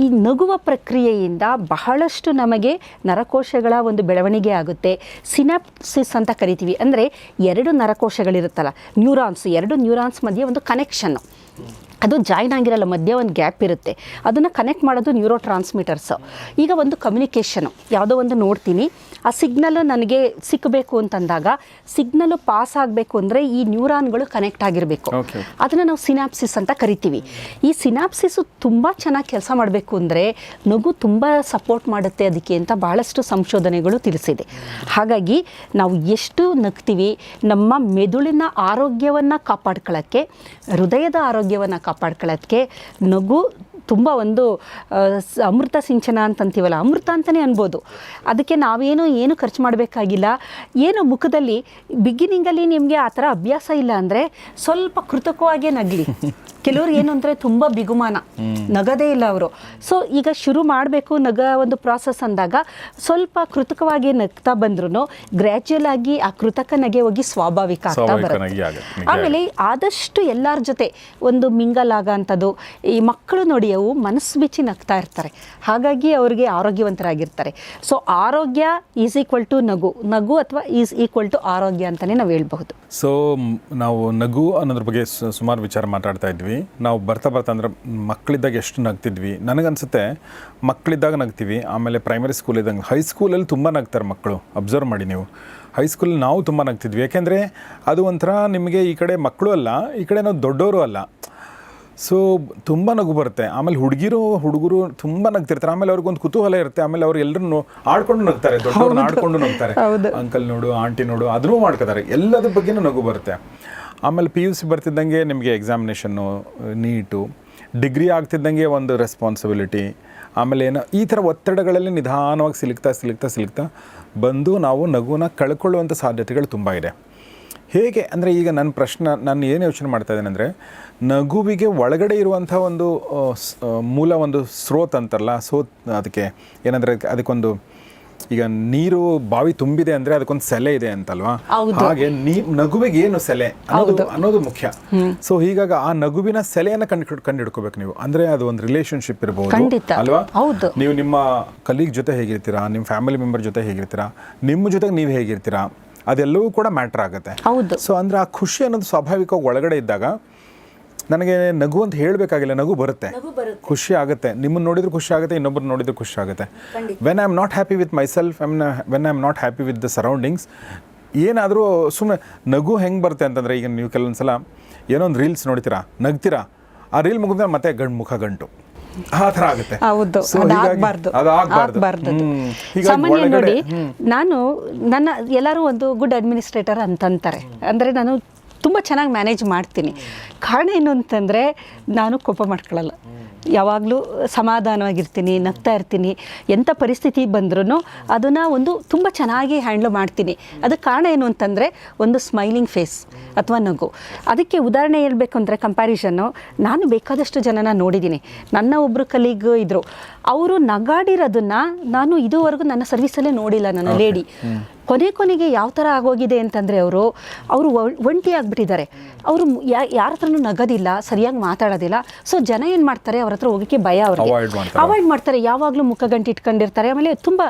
ಈ ನಗುವ ಪ್ರಕ್ರಿಯೆಯಿಂದ ಬಹಳಷ್ಟು ನಮಗೆ ನರಕೋಶಗಳ ಒಂದು ಬೆಳವಣಿಗೆ ಆಗುತ್ತೆ. ಸಿನಾಪ್ಸಿಸ್ ಅಂತ ಕರಿತೀವಿ. ಅಂದರೆ ಎರಡು ನರಕೋಶಗಳಿರುತ್ತಲ್ಲ ನ್ಯೂರಾನ್ಸ್ ಎರಡು ನ್ಯೂರಾನ್ಸ್ ಮಧ್ಯೆ ಒಂದು ಕನೆಕ್ಷನ್ನು ಅದು ಜಾಯ್ನ್ ಆಗಿರಲ್ಲ ಮಧ್ಯೆ ಒಂದು ಗ್ಯಾಪ್ ಇರುತ್ತೆ. ಅದನ್ನು ಕನೆಕ್ಟ್ ಮಾಡೋದು ನ್ಯೂರೋ ಟ್ರಾನ್ಸ್ಮಿಟರ್ಸು ಈಗ ಒಂದು ಕಮ್ಯುನಿಕೇಷನು ಯಾವುದೋ ಒಂದು ನೋಡ್ತೀನಿ. ಆ ಸಿಗ್ನಲ್ ನನಗೆ ಸಿಕ್ಕಬೇಕು ಅಂತಂದಾಗ ಸಿಗ್ನಲ್ ಪಾಸ್ ಆಗಬೇಕು ಅಂದರೆ ಈ ನ್ಯೂರಾನ್ಗಳು ಕನೆಕ್ಟ್ ಆಗಿರಬೇಕು. ಅದನ್ನು ನಾವು ಸಿನಾಪ್ಸಿಸ್ ಅಂತ ಕರಿತೀವಿ. ಈ ಸಿನಾಪ್ಸಿಸು ತುಂಬ ಚೆನ್ನಾಗಿ ಕೆಲಸ ಮಾಡಬೇಕು ಅಂದರೆ ನಗು ತುಂಬ ಸಪೋರ್ಟ್ ಮಾಡುತ್ತೆ ಅದಕ್ಕೆ ಅಂತ ಭಾಳಷ್ಟು ಸಂಶೋಧನೆಗಳು ತಿಳಿಸಿದೆ. ಹಾಗಾಗಿ ನಾವು ಎಷ್ಟು ನಗ್ತೀವಿ ನಮ್ಮ ಮೆದುಳಿನ ಆರೋಗ್ಯವನ್ನು ಕಾಪಾಡ್ಕೊಳ್ಳೋಕ್ಕೆ ಹೃದಯದ ಆರೋಗ್ಯವನ್ನು ಕಾಪಾಡ್ಕೊಳ್ಳೋಕ್ಕೆ ನಗು ತುಂಬ ಒಂದು ಅಮೃತ ಸಿಂಚನ ಅಂತಂತೀವಲ್ಲ ಅಮೃತ ಅಂತಲೇ ಅನ್ಬೋದು. ಅದಕ್ಕೆ ನಾವೇನು ಏನು ಖರ್ಚು ಮಾಡಬೇಕಾಗಿಲ್ಲ. ಏನು ಮುಖದಲ್ಲಿ ಬಿಗಿನಿಂಗಲ್ಲಿ ನಿಮಗೆ ಆ ಥರ ಅಭ್ಯಾಸ ಇಲ್ಲ ಅಂದರೆ ಸ್ವಲ್ಪ ಕೃತಕವಾಗೇ ನಗಲಿ. [laughs] ಕೆಲವ್ರು ಏನು ಅಂದರೆ ತುಂಬ ಬಿಗುಮಾನ. ನಗದೇ ಇಲ್ಲ ಅವರು. ಸೊ ಈಗ ಶುರು ಮಾಡಬೇಕು ನಗ ಒಂದು ಪ್ರಾಸೆಸ್ ಅಂದಾಗ ಸ್ವಲ್ಪ ಕೃತಕವಾಗಿ ನಗ್ತಾ ಬಂದ್ರೂ ಗ್ರ್ಯಾಜುಯಲ್ ಆಗಿ ಆ ಕೃತಕ ನಗೆ ಹೋಗಿ ಸ್ವಾಭಾವಿಕ ಆಗ್ತಾ ಬರುತ್ತೆ. ಆಮೇಲೆ ಆದಷ್ಟು ಎಲ್ಲರ ಜೊತೆ ಒಂದು ಮಿಂಗಲ್ ಆಗೋಂಥದ್ದು ಈ ಮಕ್ಕಳು ನೋಡಿ ಅವು ಮನಸ್ಸು ಬಿಚ್ಚಿ ನಗ್ತಾ ಇರ್ತಾರೆ. ಹಾಗಾಗಿ ಅವರಿಗೆ ಆರೋಗ್ಯವಂತರಾಗಿರ್ತಾರೆ. ಸೊ ಆರೋಗ್ಯ ಈಸ್ ಈಕ್ವಲ್ ಟು ನಗು. ನಗು ಅಥವಾ ಈಸ್ ಈಕ್ವಲ್ ಟು ಆರೋಗ್ಯ ಅಂತಲೇ ನಾವು ಹೇಳ್ಬಹುದು. ಸೊ ನಾವು ನಗು ಅನ್ನೋದ್ರ ಬಗ್ಗೆ ಸುಮಾರು ವಿಚಾರ ಮಾತಾಡ್ತಾ ಇದ್ವಿ. ನಾವು ಬರ್ತಾ ಬರ್ತಾ ಅಂದ್ರೆ ಮಕ್ಕಳಿದ್ದಾಗ ಎಷ್ಟು ನಗ್ತಿದ್ವಿ. ನನಗನ್ಸುತ್ತೆ ಮಕ್ಕಳಿದ್ದಾಗ ನಗ್ತೀವಿ. ಆಮೇಲೆ ಪ್ರೈಮರಿ ಸ್ಕೂಲ್ ಇದ್ದಂಗೆ ಹೈಸ್ಕೂಲಲ್ಲಿ ತುಂಬ ನಗ್ತಾರೆ ಮಕ್ಕಳು ಅಬ್ಸರ್ವ್ ಮಾಡಿ ನೀವು. ಹೈಸ್ಕೂಲ್ ನಾವು ತುಂಬ ನಗ್ತಿದ್ವಿ. ಯಾಕೆಂದರೆ ಅದು ಒಂಥರ ನಿಮಗೆ ಈ ಕಡೆ ಮಕ್ಕಳು ಅಲ್ಲ, ಈ ಕಡೆ ನಾವು ದೊಡ್ಡವರು ಅಲ್ಲ. ಸೊ ತುಂಬ ನಗು ಬರುತ್ತೆ. ಆಮೇಲೆ ಹುಡುಗಿರು ಹುಡುಗರು ತುಂಬ ನಗ್ತಿರ್ತಾರೆ. ಆಮೇಲೆ ಅವ್ರಿಗೊಂದು ಕುತೂಹಲ ಇರುತ್ತೆ. ಆಮೇಲೆ ಅವ್ರು ಎಲ್ಲರೂ ಆಡ್ಕೊಂಡು ನಗ್ತಾರೆ. ದೊಡ್ಡವ್ರನ್ನ ಆಡ್ಕೊಂಡು ನಗ್ತಾರೆ. ಅಂಕಲ್ ನೋಡು ಆಂಟಿ ನೋಡು ಅದ್ರೂ ಮಾಡ್ಕೋತಾರೆ. ಎಲ್ಲದ್ರ ಬಗ್ಗೆನೂ ನಗು ಬರುತ್ತೆ. ಆಮೇಲೆ ಪಿ ಯು ಸಿ ಬರ್ತಿದ್ದಂಗೆ ನಿಮಗೆ ಎಕ್ಸಾಮಿನೇಷನ್ನು ನೀಟು. ಡಿಗ್ರಿ ಆಗ್ತಿದ್ದಂಗೆ ಒಂದು ರೆಸ್ಪಾನ್ಸಿಬಿಲಿಟಿ ಆಮೇಲೆ ಏನೋ ಈ ಥರ ಒತ್ತಡಗಳಲ್ಲಿ ನಿಧಾನವಾಗಿ ಸಿಲುಕ್ತಾ ಸಿಲುಕ್ತಾ ಸಿಲುಕ್ತಾ ಬಂದು ನಾವು ನಗುನ ಕಳ್ಕೊಳ್ಳುವಂಥ ಸಾಧ್ಯತೆಗಳು ತುಂಬ ಇದೆ. ಹೇಗೆ ಅಂದರೆ ಈಗ ನನ್ನ ಪ್ರಶ್ನೆ ನಾನು ಏನು ಯೋಚನೆ ಮಾಡ್ತಾ ಇದ್ದೇನೆ ಅಂದರೆ ನಗುವಿಗೆ ಒಳಗಡೆ ಇರುವಂಥ ಒಂದು ಮೂಲ ಒಂದು ಸ್ರೋತ್ ಅಂತಾರಲ್ಲ ಸೋ ಅದಕ್ಕೆ ಏನಂದರೆ ಅದಕ್ಕೊಂದು ಈಗ ನೀರು ಬಾವಿ ತುಂಬಿದೆ ಅಂದ್ರೆ ಅದಕ್ಕೊಂದು ಸೆಲೆ ಇದೆ ಅಂತಲ್ವಾ? ಹಾಗೆ ನೀ ನಗುವಿಗೆ ಏನು ಸೆಲೆ ಅನ್ನೋದು ಅನ್ನೋದು ಮುಖ್ಯ. ಸೊ ಹೀಗಾಗಿ ಆ ನಗುವಿನ ಸೆಲೆಯನ್ನು ಕಂಡು ಕಂಡು ನೀವು. ಅಂದ್ರೆ ಅದು ಒಂದು ರಿಲೇಶನ್ಶಿಪ್ ಇರಬಹುದು ಅಲ್ವಾ? ಹೌದು. ನೀವು ನಿಮ್ಮ ಕಲೀಗ್ ಜೊತೆ ಹೇಗಿರ್ತೀರಾ? ನಿಮ್ಮ ಫ್ಯಾಮಿಲಿ ಮೆಂಬರ್ ಜೊತೆ ಹೇಗಿರ್ತೀರಾ? ನಿಮ್ಮ ಜೊತೆಗೆ ನೀವು ಹೇಗಿರ್ತೀರಾ? ಅದೆಲ್ಲವೂ ಕೂಡ ಮ್ಯಾಟ್ರ್ ಆಗುತ್ತೆ. ಹೌದು. ಸೊ ಅಂದ್ರೆ ಆ ಖುಷಿ ಅನ್ನೋದು ಸ್ವಾಭಾವಿಕವಾಗಿ ಒಳಗಡೆ ಇದ್ದಾಗ ನನಗೆ ನಗು ಅಂತ ಹೇಳಬೇಕಾಗಿಲ್ಲ ನಗು ಬರುತ್ತೆ. ಖುಷಿ ಆಗುತ್ತೆ. ನಿಮ್ಮನ್ನು ನೋಡಿದ್ರು ಖುಷಿ ಆಗುತ್ತೆ ಇನ್ನೊಬ್ಬರು ನೋಡಿದ್ರು ಖುಷಿ ಆಗುತ್ತೆ. When I am not happy with myself I'm when I am not happy with the surroundings ಏನಾದರೂ ಸುಮ್ಮನೆ ನಗು ಹೆಂಗೆ ಬರುತ್ತೆ ಅಂತಂದರೆ ಈಗ ನೀವು ಕೆಲವೊಂದು ಸಲ ಏನೋ ಒಂದು ರೀಲ್ಸ್ ನೋಡ್ತೀರಾ ನಗ್ತೀರಾ ಆ ರೀಲ್ ಮುಗಿದ ಮತ್ತೆ ಗಂಡು ಮುಖ ಗಂಟು. ಆ ಥರ ಆಗುತ್ತೆ. ಹೌದು. ಸಾಮಾನ್ಯ ನೋಡಿ ನಾನು ನನ್ನ ಎಲ್ಲರೂ ಒಂದು ಗುಡ್ ಅಡ್ಮಿನಿಸ್ಟ್ರೇಟರ್ ಅಂತಂತಾರೆ. ಅಂದರೆ ನಾನು ತುಂಬ ಚೆನ್ನಾಗಿ ಮ್ಯಾನೇಜ್ ಮಾಡ್ತೀನಿ. ಕಾರಣ ಏನು ಅಂತಂದರೆ ನಾನು ಕೋಪ ಮಾಡ್ಕೊಳ್ಳಲ್ಲ ಯಾವಾಗಲೂ ಸಮಾಧಾನವಾಗಿರ್ತೀನಿ ನಗ್ತಾ ಇರ್ತೀನಿ. ಎಂಥ ಪರಿಸ್ಥಿತಿ ಬಂದ್ರೂ ಅದನ್ನು ಒಂದು ತುಂಬ ಚೆನ್ನಾಗಿ ಹ್ಯಾಂಡ್ಲ್ ಮಾಡ್ತೀನಿ. ಅದಕ್ಕೆ ಕಾರಣ ಏನು ಅಂತಂದರೆ ಒಂದು ಸ್ಮೈಲಿಂಗ್ ಫೇಸ್ ಅಥವಾ ನಗು. ಅದಕ್ಕೆ ಉದಾಹರಣೆ ಹೇಳ್ಬೇಕು ಅಂದರೆ ಕಂಪ್ಯಾರಿಷನ್ನು ನಾನು ಬೇಕಾದಷ್ಟು ಜನನ ನೋಡಿದ್ದೀನಿ. ನನ್ನ ಒಬ್ಬರು ಕಲೀಗ್ ಇದ್ದರು ಅವರು ನಗಾಡಿರೋದನ್ನು ನಾನು ಇದುವರೆಗೂ ನನ್ನ ಸರ್ವಿಸಲ್ಲೇ ನೋಡಿಲ್ಲ ನನ್ನ ಲೇಡಿ. ಕೊನೆ ಕೊನೆಗೆ ಯಾವ ಥರ ಆಗೋಗಿದೆ ಅಂತಂದರೆ ಅವರು ಅವರು ಒಂಟಿ ಆಗಿಬಿಟ್ಟಿದ್ದಾರೆ ಅವರು ಯಾರ ಹತ್ರನೂ ನಗದಿಲ್ಲ ಸರಿಯಾಗಿ ಮಾತಾಡೋದಿಲ್ಲ. ಸೊ ಜನ ಏನು ಮಾಡ್ತಾರೆ? ಅವ್ರ ಹತ್ರ ಹೋಗೋಕ್ಕೆ ಭಯ ಅವ್ರಿಗೆ. ಅವಾಯ್ಡ್ ಮಾಡ್ತಾರೆ. ಯಾವಾಗಲೂ ಮುಖ ಗಂಟು ಇಟ್ಕೊಂಡಿರ್ತಾರೆ ಆಮೇಲೆ ತುಂಬ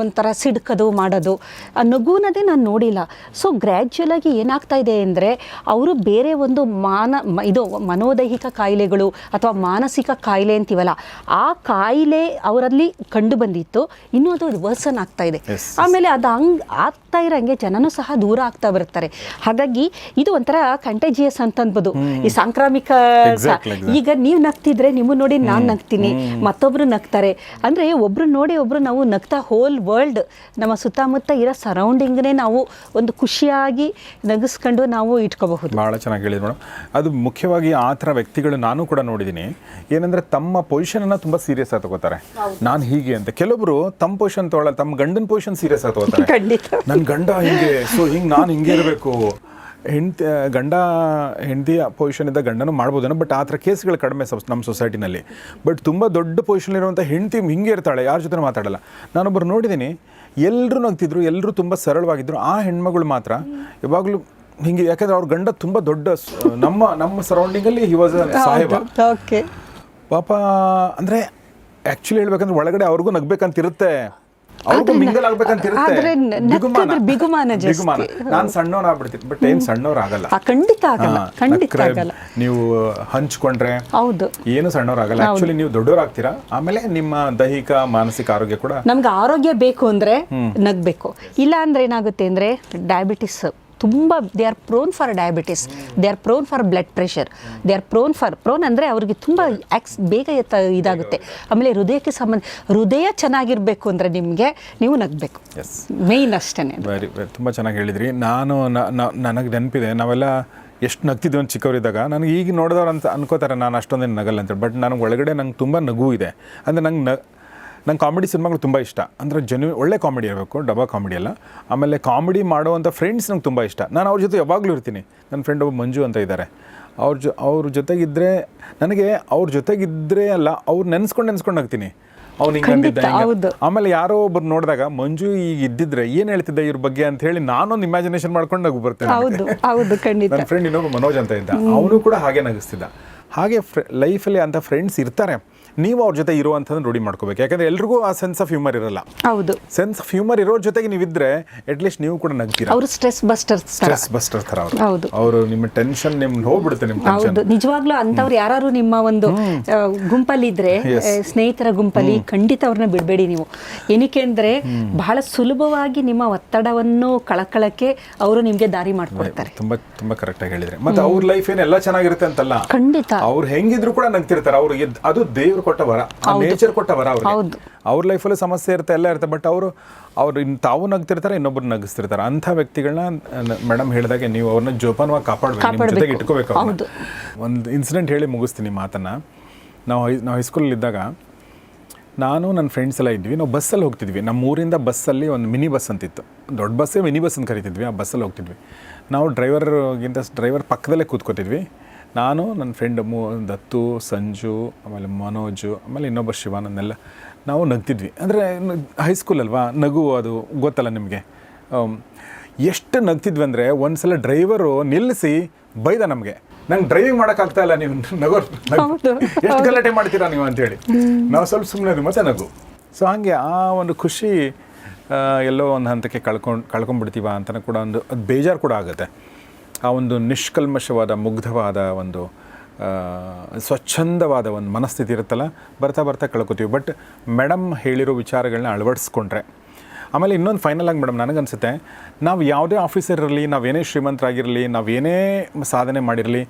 ಒಂಥರ ಸಿಡ್ಕೋದು ಮಾಡೋದು. ಆ ನಗುನದೇ ನಾನು ನೋಡಿಲ್ಲ. ಸೊ ಗ್ರ್ಯಾಜುಯಲ್ ಆಗಿ ಏನಾಗ್ತಾ ಇದೆ ಅಂದರೆ ಅವರು ಬೇರೆ ಒಂದು ಮಾನ ಇದು ಮನೋದೈಹಿಕ ಕಾಯಿಲೆಗಳು ಅಥವಾ ಮಾನಸಿಕ ಕಾಯಿಲೆ ಅಂತೀವಲ್ಲ ಆ ಕಾಯಿಲೆ ಅವರಲ್ಲಿ ಕಂಡು ಬಂದಿತ್ತು. ಇನ್ನೂ ಅದು ವರ್ಸನ್ ಆಗ್ತಾ ಇದೆ. ಆಮೇಲೆ ಅದು ಹಂಗ್ ಆಗ್ತಾ ಇರೋಂಗೆ ಜನನೂ ಸಹ ದೂರ ಆಗ್ತಾ ಬರ್ತಾರೆ ಹಾಗಾಗಿ ಇದು ಒಂಥರ ಕಂಟೆಜಿಯಸ್ ಅಂತ ಅನ್ಬೋದು ಈ ಸಾಂಕ್ರಾಮಿಕ. ಈಗ ನೀವು ನಗ್ತಿದ್ರೆ ನಿಮ್ಮ ನೋಡಿ ನಾನು ನಗ್ತೀನಿ. ಮತ್ತೊಬ್ರು ನಗ್ತಾರೆ. ಅಂದ್ರೆ ಒಬ್ರು ನೋಡಿ ಒಬ್ರು ನಾವು ನಗ್ತಾ ಹೋಲ್ ವರ್ಲ್ಡ್ ನಮ್ಮ ಸುತ್ತಮುತ್ತ ಇರೋ ಸರೌಂಡಿಂಗ್ನೇ ನಾವು ಒಂದು ಖುಷಿಯಾಗಿ ನಗಿಸ್ಕೊಂಡು ನಾವು ಇಟ್ಕೋಬಹುದು. ಭಾಳ ಚೆನ್ನಾಗಿ ಹೇಳಿದ್ರು ಮೇಡಮ್ ಅದು ಮುಖ್ಯವಾಗಿ ಆ ಥರ ವ್ಯಕ್ತಿಗಳು ನಾನು ಕೂಡ ನೋಡಿದ್ದೀನಿ ಏನಂದ್ರೆ ತಮ್ಮ ಪೊಸಿಷನನ್ನು ತುಂಬ ಸೀರಿಯಸ್ ಆಗಿ ತಗೋತಾರೆ. ನಾನು ಹೀಗೆ ಅಂತ. ಕೆಲವರು ತಮ್ಮ ಪೊಸಿಷನ್ ತಗೊಳ್ಳ ತಮ್ಮ ಗಂಡನ ಪೊಸಿಷನ್ ಸೀರಿಯಸ್ ಆಗಿ ತಗೋತಾರೆ. [laughs] ನನ್ನ ಗಂಡ ಹಿಂಗೆ ಸೊ ಹಿಂಗೆ ನಾನು ಹಿಂಗೆ ಇರಬೇಕು. ಹೆಂಡ್ತಿ ಗಂಡ ಹೆಂಡತಿಯ ಇದ್ದ ಗಂಡನೂ ಮಾಡ್ಬೋದೇನೋ ಬಟ್ ಆ ಥರ ಕೇಸ್ಗಳು ಕಡಿಮೆ ಸಬ್ ನಮ್ಮ ಸೊಸೈಟಿನಲ್ಲಿ ಬಟ್ ತುಂಬ ದೊಡ್ಡ ಪೊಸಿಷನ್ ಇರುವಂಥ ಹೆಂಡತಿ ಹಿಂಗೆ ಇರ್ತಾಳೆ ಯಾರ ಜೊತೆ ಮಾತಾಡಲ್ಲ. ನಾನೊಬ್ಬರು ನೋಡಿದ್ದೀನಿ ಎಲ್ಲರೂ ನಗ್ತಿದ್ರು ಎಲ್ಲರೂ ತುಂಬ ಸರಳವಾಗಿದ್ದರು ಆ ಹೆಣ್ಮಗಳು ಮಾತ್ರ ಯಾವಾಗಲೂ ಹಿಂಗೆ ಯಾಕಂದ್ರೆ ಅವ್ರ ಗಂಡ ತುಂಬ ದೊಡ್ಡ ನಮ್ಮ ನಮ್ಮ ಸರೌಂಡಿಂಗಲ್ಲಿ ಹಿ ವಾಸ್ ಸಾಹೇಬ. ಓಕೆ. ಪಾಪ ಅಂದರೆ ಆ್ಯಕ್ಚುಲಿ ಹೇಳ್ಬೇಕಂದ್ರೆ ಒಳಗಡೆ ಅವ್ರಿಗೂ ನಗ್ಬೇಕಂತಿರುತ್ತೆ. ಅವ್ರಿಗೂ ಮಿಂಗಲ್ ಆಗ್ಬೇಕಂತ ಇರುತ್ತೆ ಬಿಗುಮಾನ. ಬಿಗುಮಾನ ನಾನು ಸಣ್ಣವ್ರ ಆಗ್ಬಿಡ್ತೀನಿ ಬಟ್ ಏನ್ ಸಣ್ಣವ್ರು ಆಗಲ್ಲ ಆ, ಖಂಡಿತ ಆಗಲ್ಲ ಖಂಡಿತ ಆಗಲ್ಲ. ನೀವು ಹಂಚ್ಕೊಂಡ್ರೆ ಹೌದು. ಏನು ಸಣ್ಣವ್ರ ಆಗಲ್ಲ ಆಕ್ಚುಲಿ ನೀವು ದೊಡ್ಡವ್ರ ಆಗ್ತೀರಾ ಆಮೇಲೆ ನಿಮ್ಮ ದೈಹಿಕ ಮಾನಸಿಕ ಆರೋಗ್ಯ ಕೂಡ? ನಮ್ಗೆ ಆರೋಗ್ಯ ಬೇಕು ಅಂದ್ರೆ ನಗ್ಬೇಕು. ಇಲ್ಲ ಅಂದ್ರೆ ಏನಾಗುತ್ತೆ ಅಂದ್ರೆ ಡಯಾಬಿಟಿಸ್ ತುಂಬ they are prone for diabetes they are prone for blood pressure they are prone for prone ಅಂದರೆ ಅವರಿಗೆ ತುಂಬ ಆಕ್ಸ್ ಬೇಗ ಎತ್ತ ಇದಾಗುತ್ತೆ. ಆಮೇಲೆ ಹೃದಯಕ್ಕೆ ಸಂಬಂಧ ಹೃದಯ ಚೆನ್ನಾಗಿರಬೇಕು ಅಂದರೆ ನಿಮಗೆ ನೀವು ನಗಬೇಕು. ಮೇಯ್ನ್ ಅಷ್ಟೇ ವೆರಿ ತುಂಬ ಚೆನ್ನಾಗಿ ಹೇಳಿದ್ರಿ. ನಾನು ನನಗೆ ನೆನಪಿದೆ ನಾವೆಲ್ಲ ಎಷ್ಟು ನಗ್ತಿದ್ವಿ ಒಂದು ಚಿಕ್ಕವರಿದ್ದಾಗ ನನಗೆ ಈಗ ನೋಡಿದವ್ರು ಅಂತ ಅನ್ಕೋತಾರೆ ನಾನು ಅಷ್ಟೊಂದೇನು ನಗಲ್ಲ ಅಂತೇಳಿ ಬಟ್ ನನಗೆ ಒಳಗಡೆ ನಂಗೆ ತುಂಬ ನಗು ಇದೆ. ಅಂದರೆ ನಂಗೆ ನ ನಂಗೆ ಕಾಮಿಡಿ ಸಿನಿಮಾಗಳು ತುಂಬ ಇಷ್ಟ. ಅಂದರೆ ಜನ ಒಳ್ಳೆ ಕಾಮಿಡಿ ಇರಬೇಕು ಡಬಾ ಕಾಮಿಡಿ ಅಲ್ಲ. ಆಮೇಲೆ ಕಾಮಿಡಿ ಮಾಡುವಂಥ ಫ್ರೆಂಡ್ಸ್ ನಂಗೆ ತುಂಬ ಇಷ್ಟ. ನಾನು ಅವ್ರ ಜೊತೆ ಯಾವಾಗಲೂ ಇರ್ತೀನಿ. ನನ್ನ ಫ್ರೆಂಡ್ ಒಬ್ಬ ಮಂಜು ಅಂತ ಇದ್ದಾರೆ. ಅವ್ರ ಜೊ ಅವ್ರ ಜೊತೆಗಿದ್ದರೆ ನನಗೆ ಅವ್ರ ಜೊತೆಗಿದ್ದರೆ ಅಲ್ಲ ಅವ್ರು ನೆನೆಸ್ಕೊಂಡು ನೆನೆಸ್ಕೊಂಡು ಹೋಗ್ತೀನಿ. ಅವ್ನು ಹಿಂಗೆ ಅಂದಿದ್ದ. ಆಮೇಲೆ ಯಾರೋ ಒಬ್ರು ನೋಡಿದಾಗ ಮಂಜು ಈಗ ಇದ್ದಿದ್ರೆ ಏನು ಹೇಳ್ತಿದ್ದ ಇವ್ರ ಬಗ್ಗೆ? ಅಂತ ಹೇಳಿ ನಾನೊಂದು ಇಮ್ಯಾಜಿನೇಷನ್ ಮಾಡ್ಕೊಂಡು ನಗು ಬರ್ತೇನೆ. ನನ್ನ ಫ್ರೆಂಡ್ ಇನ್ನೊಬ್ಬ ಮನೋಜ್ ಅಂತ ಇದ್ದ. ಅವನು ಕೂಡ ಹಾಗೆ ನಗಿಸ್ತಿದ್ದ. ಹಾಗೆ ಲೈಫಲ್ಲಿ ಅಂತ ಫ್ರೆಂಡ್ಸ್ ಇರ್ತಾರೆ. ನೀವು ಅವ್ರ ಜೊತೆ ಇರುವಂಥದ್ದು ರೂಢಿ ಮಾಡ್ಕೋಬೇಕು. ಯಾಕಂದ್ರೆ ಎಲ್ರಿಗೂ ಆ ಸೆನ್ಸ್ ಆಫ್ ಹ್ಯೂಮರ್ ಇರಲ್ಲ. ಹೌದು. ಸೆನ್ಸ್ ಆಫ್ ಹ್ಯೂಮರ್ ಇರೋ ಜೊತೆಗೆ ನೀವಿದ್ರೆ ಅಟ್ಲೀಸ್ಟ್ ನೀವು ಕೂಡ ನಗ್ತೀರಾ? ಅವರು ಸ್ಟ್ರೆಸ್ ಬಸ್ಟರ್ಸ್ ಸ್ಟ್ರೆಸ್ ಬಸ್ಟರ್ ಥರ ಅವರು. ಹೌದು. ಅವರು ನಿಮ್ಮ ಟೆನ್ಷನ್ ನಿಮ್ಗೆ ಹೋಗ್ಬಿಡುತ್ತೆ ನಿಮ್ಮ ಹೌದು. ನಿಜವಾಗ್ಲೂ ಅಂಥವ್ರು ಯಾರು ನಿಮ್ಮ ಒಂದು ಗುಂಪಲ್ಲಿ ಇದ್ರೆ ಸ್ನೇಹಿತರ ಗುಂಪಲ್ಲಿ ಖಂಡಿತ ಅವ್ರನ್ನ ಬಿಡಬೇಡಿ ನೀವು. ಏನಕ್ಕೆ ಅಂದರೆ ಬಹಳ ಸುಲಭವಾಗಿ ನಿಮ್ಮ ಒತ್ತಡವನ್ನು ಕಳಕಳಕ್ಕೆ ಅವರು ನಿಮಗೆ ದಾರಿ ಮಾಡ್ಕೊಡ್ತಾರೆ. ತುಂಬಾ ತುಂಬಾ ಕರೆಕ್ಟಾಗಿ ಹೇಳಿದ್ರೆ. ಮತ್ತೆ ಅವ್ರ ಲೈಫ್ ಏನು ಎಲ್ಲ ಚೆನ್ನಾಗಿರುತ್ತೆ ಅಂತಲ್ಲ? ಖಂಡಿತ. ಅವ್ರು ಹೆಂಗಿದ್ರು ಕೂಡ ನಗ್ತಿರ್ತಾರೆ ಅವ್ರಿಗೆ ಅದು ದೇವ್ರು ಕೊಟ್ಟ ವರ. ನೇಚರ್ ಕೊಟ್ಟ ವರ ಅವ್ರಿಗೆ. ಅವ್ರ ಲೈಫಲ್ಲಿ ಸಮಸ್ಯೆ ಇರುತ್ತೆ ಎಲ್ಲ ಇರುತ್ತೆ ಬಟ್ ಅವರು ಅವ್ರು ಇನ್ ತಾವು ನಗ್ತಿರ್ತಾರೆ ಇನ್ನೊಬ್ರು ನಗಿಸ್ತಿರ್ತಾರೆ. ಅಂಥ ವ್ಯಕ್ತಿಗಳನ್ನ ಮೇಡಮ್ ಹೇಳಿದಾಗ ನೀವು ಅವ್ರನ್ನ ಜೋಪಾನವಾಗಿ ಕಾಪಾಡ್ಬೇಕು. ನಿಮ್ಮ ಜೊತೆಗೆ. ಇಟ್ಕೋಬೇಕು. ಒಂದು ಇನ್ಸಿಡೆಂಟ್ ಹೇಳಿ ಮುಗಿಸ್ತೀನಿ ಮಾತನ್ನ. ನಾವು ಹೈ ನಾವು ಹೈಸ್ಕೂಲಲ್ಲಿ ಇದ್ದಾಗ ನಾನು ನನ್ನ ಫ್ರೆಂಡ್ಸ್ ಎಲ್ಲ ಇದ್ವಿ. ನಾವು ಬಸ್ಸಲ್ಲಿ ಹೋಗ್ತಿದ್ವಿ. ನಮ್ಮ ಊರಿಂದ ಬಸ್ಸಲ್ಲಿ ಒಂದು ಮಿನಿ ಬಸ್ ಅಂತಿತ್ತು. ದೊಡ್ಡ ಬಸ್ಸೇ ಮಿನಿ ಬಸ್ ಅಂತ ಕರಿತಿದ್ವಿ. ಆ ಬಸ್ಸಲ್ಲಿ ಹೋಗ್ತಿದ್ವಿ. ನಾವು ಡ್ರೈವರ್ಗಿಂತ ಡ್ರೈವರ್ ಪಕ್ಕದಲ್ಲೇ ಕೂತ್ಕೋತಿದ್ವಿ. ನಾನು ನನ್ನ ಫ್ರೆಂಡ್ ಮೂ ದತ್ತು ಸಂಜು ಆಮೇಲೆ ಮನೋಜು ಆಮೇಲೆ ಇನ್ನೊಬ್ಬ ಶಿವಾನಂದೆಲ್ಲ ನಾವು ನಗ್ತಿದ್ವಿ. ಅಂದರೆ ಹೈಸ್ಕೂಲ್ ಅಲ್ವಾ? ನಗು ಅದು ಗೊತ್ತಲ್ಲ ನಿಮಗೆ? ಎಷ್ಟು ನಗ್ತಿದ್ವಿ ಅಂದರೆ ಒಂದು ಸಲ ಡ್ರೈವರು ನಿಲ್ಲಿಸಿ ಬೈದ ನಮಗೆ. ನಂಗೆ ಡ್ರೈವಿಂಗ್ ಮಾಡೋಕ್ಕಾಗ್ತಾ ಇಲ್ಲ ನೀವು ನಗೋ ಎಷ್ಟು ಗಲಾಟೆ ಮಾಡ್ತೀರಾ ನೀವು ಅಂತೇಳಿ. ನಾವು ಸ್ವಲ್ಪ ಸುಮ್ಮನೆ ಮತ್ತೆ ನಗು. ಸೊ ಹಾಗೆ ಆ ಒಂದು ಖುಷಿ ಎಲ್ಲೋ ಒಂದು ಹಂತಕ್ಕೆ ಕಳ್ಕೊಂಡು ಕಳ್ಕೊಂಡ್ಬಿಡ್ತೀವ ಅಂತಲೂ ಕೂಡ ಒಂದು ಅದು ಬೇಜಾರು ಕೂಡ ಆಗುತ್ತೆ. ಆ ಒಂದು ನಿಷ್ಕಲ್ಮಶವಾದ ಮುಗ್ಧವಾದ ಒಂದು ಸ್ವಚ್ಛಂದವಾದ ಒಂದು ಮನಸ್ಥಿತಿ ಇರುತ್ತಲ್ಲ ಬರ್ತಾ ಬರ್ತಾ ಕಳ್ಕೊತೀವಿ. ಬಟ್ ಮೇಡಮ್ ಹೇಳಿರೋ ವಿಚಾರಗಳನ್ನ ಅಳವಡಿಸ್ಕೊಂಡ್ರೆ. ಆಮೇಲೆ ಇನ್ನೊಂದು ಫೈನಲ್ ಆಗಿ ಮೇಡಮ್ ನನಗನ್ಸುತ್ತೆ ನಾವು ಯಾವುದೇ ಆಫೀಸರ್ ಇರಲಿ ನಾವೇನೇ ಶ್ರೀಮಂತರಾಗಿರಲಿ ನಾವೇನೇ ಸಾಧನೆ ಮಾಡಿರಲಿ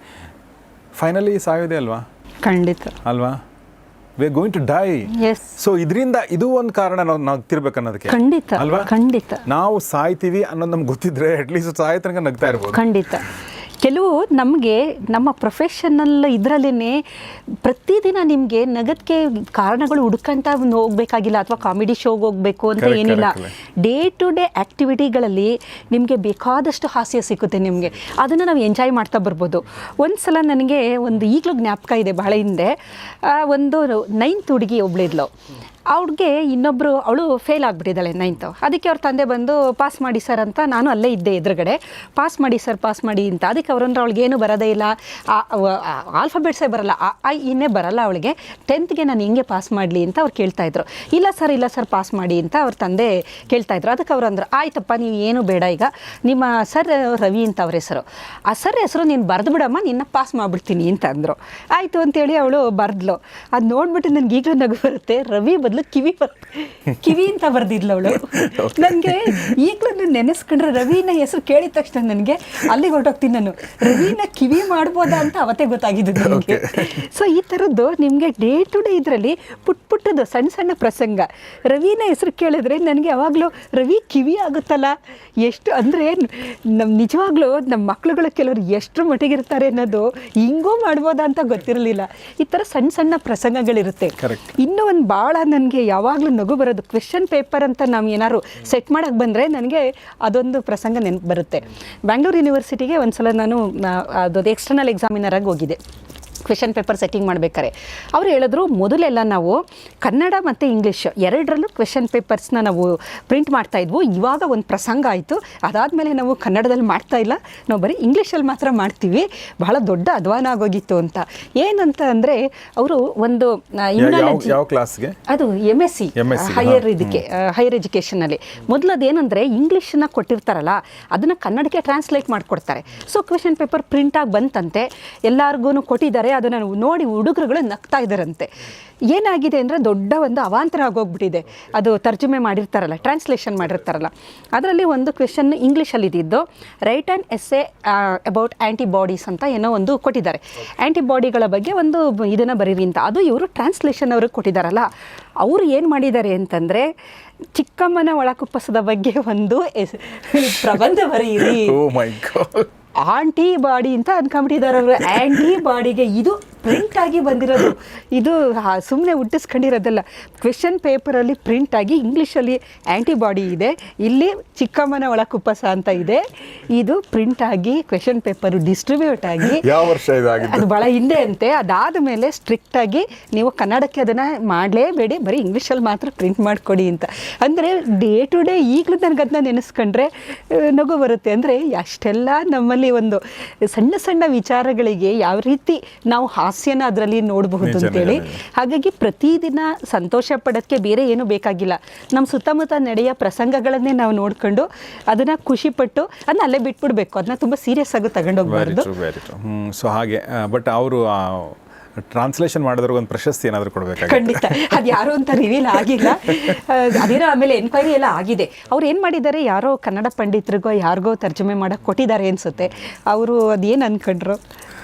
ಫೈನಲಿ ಸಾಯೋದೇ ಅಲ್ವಾ? ಖಂಡಿತ. ಅಲ್ವಾ? We are going to die so ಇದರಿಂದ ಇದು ಒಂದು ಕಾರಣ ನಾವು ನಗ್ತಿರ್ಬೇಕು ಅನ್ನೋದಕ್ಕೆ ಖಂಡಿತ. ಅಲ್ವಾ? ಖಂಡಿತ. ನಾವು ಸಾಯ್ತೀವಿ ಅನ್ನೋದು ನಮ್ಗೆ ಗೊತ್ತಿದ್ರೆ ಅಟ್ಲೀಸ್ಟ್ ಸಾಯ್ತನಕ ನಗ್ತಾ ಇರ್ಬೋದು. ಖಂಡಿತ. ಕೆಲವು ನಮಗೆ ನಮ್ಮ ಪ್ರೊಫೆಷನಲ್ ಇದರಲ್ಲೇ ಪ್ರತಿದಿನ ನಿಮಗೆ ನಗದಕ್ಕೆ ಕಾರಣಗಳು ಹುಡುಕಂತ ಹೋಗ್ಬೇಕಾಗಿಲ್ಲ ಅಥವಾ ಕಾಮಿಡಿ ಶೋಗೆ ಹೋಗಬೇಕು ಅಂತ ಏನಿಲ್ಲ. ಡೇ ಟು ಡೇ ಆ್ಯಕ್ಟಿವಿಟಿಗಳಲ್ಲಿ ನಿಮಗೆ ಬೇಕಾದಷ್ಟು ಹಾಸ್ಯ ಸಿಗುತ್ತೆ ನಿಮಗೆ. ಅದನ್ನು ನಾವು ಎಂಜಾಯ್ ಮಾಡ್ತಾ ಬರ್ಬೋದು. ಒಂದು ಸಲ ನನಗೆ ಒಂದು ಈಗಲೂ ಜ್ಞಾಪಕ ಇದೆ ಬಹಳ ಹಿಂದೆ. ಒಂದು ನೈನ್ತ್ ಹುಡುಗಿ ಒಬ್ಳಿದ್ಲು ಅವ್ಳಿಗೆ ಇನ್ನೊಬ್ಬರು ಅವಳು ಫೇಲ್ ಆಗಿಬಿಟ್ಟಿದ್ದಾಳೆ ನೈನ್ತು ಅದಕ್ಕೆ ಅವ್ರ ತಂದೆ ಬಂದು ಪಾಸ್ ಮಾಡಿ ಸರ್ ಅಂತ ನಾನು ಅಲ್ಲೇ ಇದ್ದೆ ಎದುರುಗಡೆ. ಪಾಸ್ ಮಾಡಿ ಸರ್ ಪಾಸ್ ಮಾಡಿ ಅಂತ. ಅದಕ್ಕೆ ಅವರಂದ್ರೆ ಅವಳಿಗೇನು ಬರೋದೇ ಇಲ್ಲ. ಆಲ್ಫಾಬೆಟ್ಸೇ ಬರಲ್ಲ. ಐ ಇನ್ನೇ ಬರಲ್ಲ ಅವಳಿಗೆ. ಟೆಂತ್ಗೆ ನಾನು ಹೆಂಗೆ ಪಾಸ್ ಮಾಡಲಿ ಅಂತ ಅವ್ರು ಕೇಳ್ತಾ ಇದ್ರು. ಇಲ್ಲ ಸರ್ ಇಲ್ಲ ಸರ್ ಪಾಸ್ ಮಾಡಿ ಅಂತ ಅವ್ರ ತಂದೆ ಕೇಳ್ತಾ ಇದ್ರು. ಅದಕ್ಕೆ ಅವ್ರು ಆಯ್ತಪ್ಪ, ನೀವು ಏನು ಬೇಡ ಈಗ. ನಿಮ್ಮ ಸರ್ ರವಿ ಅಂತ ಅವ್ರ ಹೆಸರು. ಆ ಸರ್ ಹೆಸರು ನೀನು ಬರೆದು ಬಿಡಮ್ಮ, ನಿನ್ನ ಪಾಸ್ ಮಾಡಿಬಿಡ್ತೀನಿ ಅಂತ ಅಂದರು. ಆಯಿತು ಅಂತೇಳಿ ಅವಳು ಬರೆದ್ಲು. ಅದು ನೋಡ್ಬಿಟ್ಟು ನನಗೆ ಈಗಲೂ ನಗು ಬರುತ್ತೆ. ರವಿ ಬದಲು ಕಿವಿ ಬರ್ ಕಿವಿ ಅಂತ ಬರ್ದಿದ್ಲು ಅವಳು. ನನಗೆ ಈಗಲೂ ನಾನು ನೆನೆಸ್ಕೊಂಡ್ರೆ ರವಿನ ಹೆಸರು ಕೇಳಿದ ತಕ್ಷಣ ನನಗೆ ಅಲ್ಲಿಗೆ ಹೊರಟೋಗ್ತೀನಿ ನಾನು. ರವಿನ ಕಿವಿ ಮಾಡ್ಬೋದಾ ಅಂತ ಅವತ್ತೇ ಗೊತ್ತಾಗಿದ್ದು ನನಗೆ. ಸೊ ಈ ಥರದ್ದು ನಿಮಗೆ ಡೇ ಟು ಡೇ ಇದರಲ್ಲಿ ಪುಟ್ ಪುಟ್ಟದ್ದು ಸಣ್ಣ ಸಣ್ಣ ಪ್ರಸಂಗ. ರವಿನ ಹೆಸರು ಕೇಳಿದ್ರೆ ನನಗೆ ಯಾವಾಗಲೂ ರವಿ ಕಿವಿ ಆಗುತ್ತಲ್ಲ? ಎಷ್ಟು ಅಂದರೆ ನಮ್ಮ ನಿಜವಾಗ್ಲೂ ನಮ್ಮ ಮಕ್ಳುಗಳು ಕೆಲವರು ಎಷ್ಟು ಮಟ್ಟಿಗಿರ್ತಾರೆ ಅನ್ನೋದು ಹಿಂಗೂ ಮಾಡ್ಬೋದಾ ಅಂತ ಗೊತ್ತಿರಲಿಲ್ಲ. ಈ ಥರ ಸಣ್ಣ ಸಣ್ಣ ಪ್ರಸಂಗಗಳಿರುತ್ತೆ. ಇನ್ನೂ ಒಂದು ಭಾಳ ನನಗೆ ಯಾವಾಗಲೂ ನಗು ಬರೋದು ಕ್ವೆಶನ್ ಪೇಪರ್ ಅಂತ ನಾವು ಏನಾದ್ರು ಸೆಟ್ ಮಾಡೋಕ್ಕೆ ಬಂದರೆ ನನಗೆ ಅದೊಂದು ಪ್ರಸಂಗ ನೆನಪು ಬರುತ್ತೆ. ಬ್ಯಾಂಗ್ಳೂರು ಯೂನಿವರ್ಸಿಟಿಗೆ ಒಂದು ಸಲ ನಾನು ಅದೊಂದು ಅದು ಎಕ್ಸ್ಟರ್ನಲ್ ಎಕ್ಸಾಮಿನರ್ ಆಗಿ ಹೋಗಿದ್ದೆ. ಕ್ವೆಶನ್ ಪೇಪರ್ ಸೆಟ್ಟಿಂಗ್ ಮಾಡಬೇಕಾರೆ. ಅವ್ರು ಹೇಳಿದ್ರು ಮೊದಲೆಲ್ಲ ನಾವು ಕನ್ನಡ ಮತ್ತು ಇಂಗ್ಲೀಷ್ ಎರಡರಲ್ಲೂ ಕ್ವೆಶನ್ ಪೇಪರ್ಸ್ನ ನಾವು ಪ್ರಿಂಟ್ ಮಾಡ್ತಾ ಇದ್ವು. ಇವಾಗ ಒಂದು ಪ್ರಸಂಗ ಆಯಿತು. ಅದಾದಮೇಲೆ ನಾವು ಕನ್ನಡದಲ್ಲಿ ಮಾಡ್ತಾ ಇಲ್ಲ. ನಾವು ಬರೀ ಇಂಗ್ಲೀಷಲ್ಲಿ ಮಾತ್ರ ಮಾಡ್ತೀವಿ. ಬಹಳ ದೊಡ್ಡ ಅಧ್ವಾನ ಆಗೋಗಿತ್ತು ಅಂತ. ಏನಂತ ಅಂದರೆ ಅವರು ಒಂದು ಇಮ್ಯುನಾಲಜಿ ಅದು ಎಂ ಎಸ್ ಸಿ ಹೈಯರ್. ಇದಕ್ಕೆ ಹೈಯರ್ ಎಜುಕೇಷನಲ್ಲಿ ಮೊದಲು ಅದೇನಂದರೆ ಇಂಗ್ಲೀಷನ್ನ ಕೊಟ್ಟಿರ್ತಾರಲ್ಲ ಅದನ್ನು ಕನ್ನಡಕ್ಕೆ ಟ್ರಾನ್ಸ್ಲೇಟ್ ಮಾಡಿಕೊಡ್ತಾರೆ. ಸೊ ಕ್ವೆಶನ್ ಪೇಪರ್ ಪ್ರಿಂಟಾಗಿ ಬಂತಂತೆ. ಎಲ್ಲರಿಗೂ ಕೊಟ್ಟಿದ್ದಾರೆ. ಅದನ್ನು ನೋಡಿ ಹುಡುಗರುಗಳು ನಗ್ತಾ ಇದ್ದಾರಂತೆ. ಏನಾಗಿದೆ ಅಂದರೆ ದೊಡ್ಡ ಒಂದು ಅವಾಂತರ ಆಗೋಗ್ಬಿಟ್ಟಿದೆ. ಅದು ತರ್ಜುಮೆ ಮಾಡಿರ್ತಾರಲ್ಲ ಟ್ರಾನ್ಸ್ಲೇಷನ್ ಮಾಡಿರ್ತಾರಲ್ಲ. ಅದರಲ್ಲಿ ಒಂದು ಕ್ವೆಶನ್ ಇಂಗ್ಲೀಷಲ್ಲಿ ಇದ್ದಿದ್ದು write an essay about antibodies ಅಂತ ಏನೋ ಒಂದು ಕೊಟ್ಟಿದ್ದಾರೆ. ಆ್ಯಂಟಿಬಾಡಿಗಳ ಬಗ್ಗೆ ಒಂದು ಇದನ್ನು ಬರೀರಿ ಅಂತ. ಅದು ಇವರು ಟ್ರಾನ್ಸ್ಲೇಷನ್ ಅವ್ರಿಗೆ ಕೊಟ್ಟಿದ್ದಾರಲ್ಲ. ಅವರು ಏನು ಮಾಡಿದ್ದಾರೆ ಅಂತಂದರೆ, ಚಿಕ್ಕಮ್ಮನ ಒಳಕುಪ್ಪಸದ ಬಗ್ಗೆ ಒಂದು ಪ್ರಬಂಧ ಬರೆಯಿರಿ [laughs] ಓ ಬಾಡಿ ಆಂಟಿಬಾಡಿ ಅಂತ ಅನ್ಕೊಂಬಿಟ್ಟಿದ್ದಾರೆ ಅವರು. ಆಂಟಿಬಾಡಿಗೆ ಇದು ಪ್ರಿಂಟ್ ಆಗಿ ಬಂದಿರೋದು. ಇದು ಸುಮ್ಮನೆ ಹುಟ್ಟಿಸ್ಕೊಂಡಿರೋದಲ್ಲ. ಕ್ವೆಶನ್ ಪೇಪರಲ್ಲಿ ಪ್ರಿಂಟ್ ಆಗಿ ಇಂಗ್ಲೀಷಲ್ಲಿ ಆ್ಯಂಟಿಬಾಡಿ ಇದೆ. ಇಲ್ಲಿ ಚಿಕ್ಕಮ್ಮನ ಒಳ ಕುಪ್ಪಸ ಅಂತ ಇದೆ. ಇದು ಪ್ರಿಂಟ್ ಆಗಿ ಕ್ವೆಶನ್ ಪೇಪರ್ ಡಿಸ್ಟ್ರಿಬ್ಯೂಟ್ ಆಗಿ ಯಾವ ವರ್ಷ ಅದು ಭಾಳ ಹಿಂದೆ ಅಂತೆ. ಅದಾದ ಮೇಲೆ ಸ್ಟ್ರಿಕ್ಟ್ ಆಗಿ ನೀವು ಕನ್ನಡಕ್ಕೆ ಅದನ್ನು ಮಾಡಲೇಬೇಡಿ. ಬರೀ ಇಂಗ್ಲೀಷಲ್ಲಿ ಮಾತ್ರ ಪ್ರಿಂಟ್ ಮಾಡಿಕೊಡಿ ಅಂತ. ಅಂದರೆ ಡೇ ಟು ಡೇ ಈಗಲೂ ನನಗೆ ಅದನ್ನ ನೆನೆಸ್ಕೊಂಡ್ರೆ ನಗು ಬರುತ್ತೆ. ಅಂದರೆ ಅಷ್ಟೆಲ್ಲ ನಮ್ಮಲ್ಲಿ ಒಂದು ಸಣ್ಣ ಸಣ್ಣ ವಿಚಾರಗಳಿಗೆ ಯಾವ ರೀತಿ ನಾವು ಹಾಸ್ಯನ ಅದರಲ್ಲಿ ನೋಡಬಹುದು ಅಂತೇಳಿ. ಹಾಗಾಗಿ ಪ್ರತಿದಿನ ಸಂತೋಷ ಪಡೋಕ್ಕೆ ಬೇರೆ ಏನೂ ಬೇಕಾಗಿಲ್ಲ. ನಮ್ಮ ಸುತ್ತಮುತ್ತ ನಡೆಯ ಪ್ರಸಂಗಗಳನ್ನೇ ನಾವು ನೋಡ್ಕೊಂಡು ಅದನ್ನು ಖುಷಿಪಟ್ಟು ಅದನ್ನ ಅಲ್ಲೇ ಬಿಟ್ಬಿಡ್ಬೇಕು. ಅದನ್ನ ತುಂಬ ಸೀರಿಯಸ್ ಆಗಿ ತಗೊಂಡೋಗ್ಬಾರ್ದು. ಸೊ ಹಾಗೆ ಬಟ್ ಅವರು ಟ್ರಾನ್ಸ್ಲೇಷನ್ ಮಾಡಿದ್ರೆ ಒಂದು ಪ್ರಶಸ್ತಿ ಏನಾದರೂ ಕೊಡಬೇಕಾಗುತ್ತೆ? ಖಂಡಿತ. ಅದು ಯಾರು ಅಂತ ರಿವೀಲ್ ಆಗಿಲ್ಲ. ಅದೇನೋ ಆಮೇಲೆ ಎನ್ಕ್ವೈರಿ ಎಲ್ಲ ಆಗಿದೆ. ಅವ್ರು ಏನು ಮಾಡಿದ್ದಾರೆ? ಯಾರೋ ಕನ್ನಡ ಪಂಡಿತರಿಗೋ ಯಾರಿಗೋ ತರ್ಜುಮೆ ಮಾಡೋಕ್ಕೆ ಕೊಟ್ಟಿದ್ದಾರೆ ಅನ್ಸುತ್ತೆ. ಅವರು ಅದೇನು ಅನ್ಕೊಂಡ್ರು?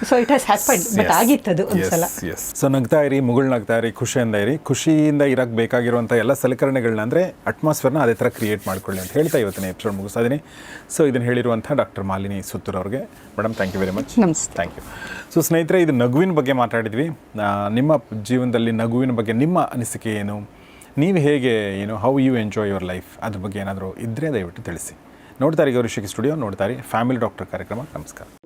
So it has happen but ಆಗಿತ್ತದು ಒಂದ್ಸಲ. ಎಸ್ ಸೊ ನಗ್ತಾ ಇರಿ ಮುಗುಳ್ ನಗ್ತಾ ಇರಿ ಖುಷಿಯಿಂದ ಇರಿ. ಖುಷಿಯಿಂದ ಇರಕ್ಕೆ ಬೇಕಾಗಿರುವಂಥ ಎಲ್ಲ ಸಲಕರಣೆಗಳನ್ನ ಅಂದರೆ ಅಟ್ಮಾಸ್ಫಿಯರ್ನ ಅದೇ ಥರ ಕ್ರಿಯೇಟ್ ಮಾಡ್ಕೊಳ್ಳಿ ಅಂತ ಹೇಳ್ತಾ ಇವತ್ತಿನ ಎಪಿಸೋಡ್ ಮುಗಿಸ್ತಾ ಇದ್ದೀನಿ ಸೊ ಇದನ್ನು ಹೇಳಿರುವಂಥ ಡಾಕ್ಟರ್ ಮಾಲಿನಿ ಸುತ್ತೂರ್ ಅವ್ರಿಗೆ. Madam thank you very much ನಮಸ್ತೆ. ಥ್ಯಾಂಕ್ ಯು ಸೊ ಸ್ನೇಹಿತರೆ ಇದು ನಗುವಿನ ಬಗ್ಗೆ ಮಾತಾಡಿದ್ವಿ. ನಿಮ್ಮ ಜೀವನದಲ್ಲಿ ನಗುವಿನ ಬಗ್ಗೆ ನಿಮ್ಮ ಅನಿಸಿಕೆ ಏನು? ನೀವು ಹೇಗೆ ಏನು how you enjoy your life ಅದ್ರ ಬಗ್ಗೆ ಏನಾದರೂ ಇದ್ದರೆ ದಯವಿಟ್ಟು ತಿಳಿಸಿ. ನೋಡ್ತಾರೆ ಗೌರಿ ಸ್ಟುಡಿಯೋ ನೋಡ್ತಾರೆ ಫ್ಯಾಮಿಲಿ ಡಾಕ್ಟರ್ ಕಾರ್ಯಕ್ರಮ. ನಮಸ್ಕಾರ.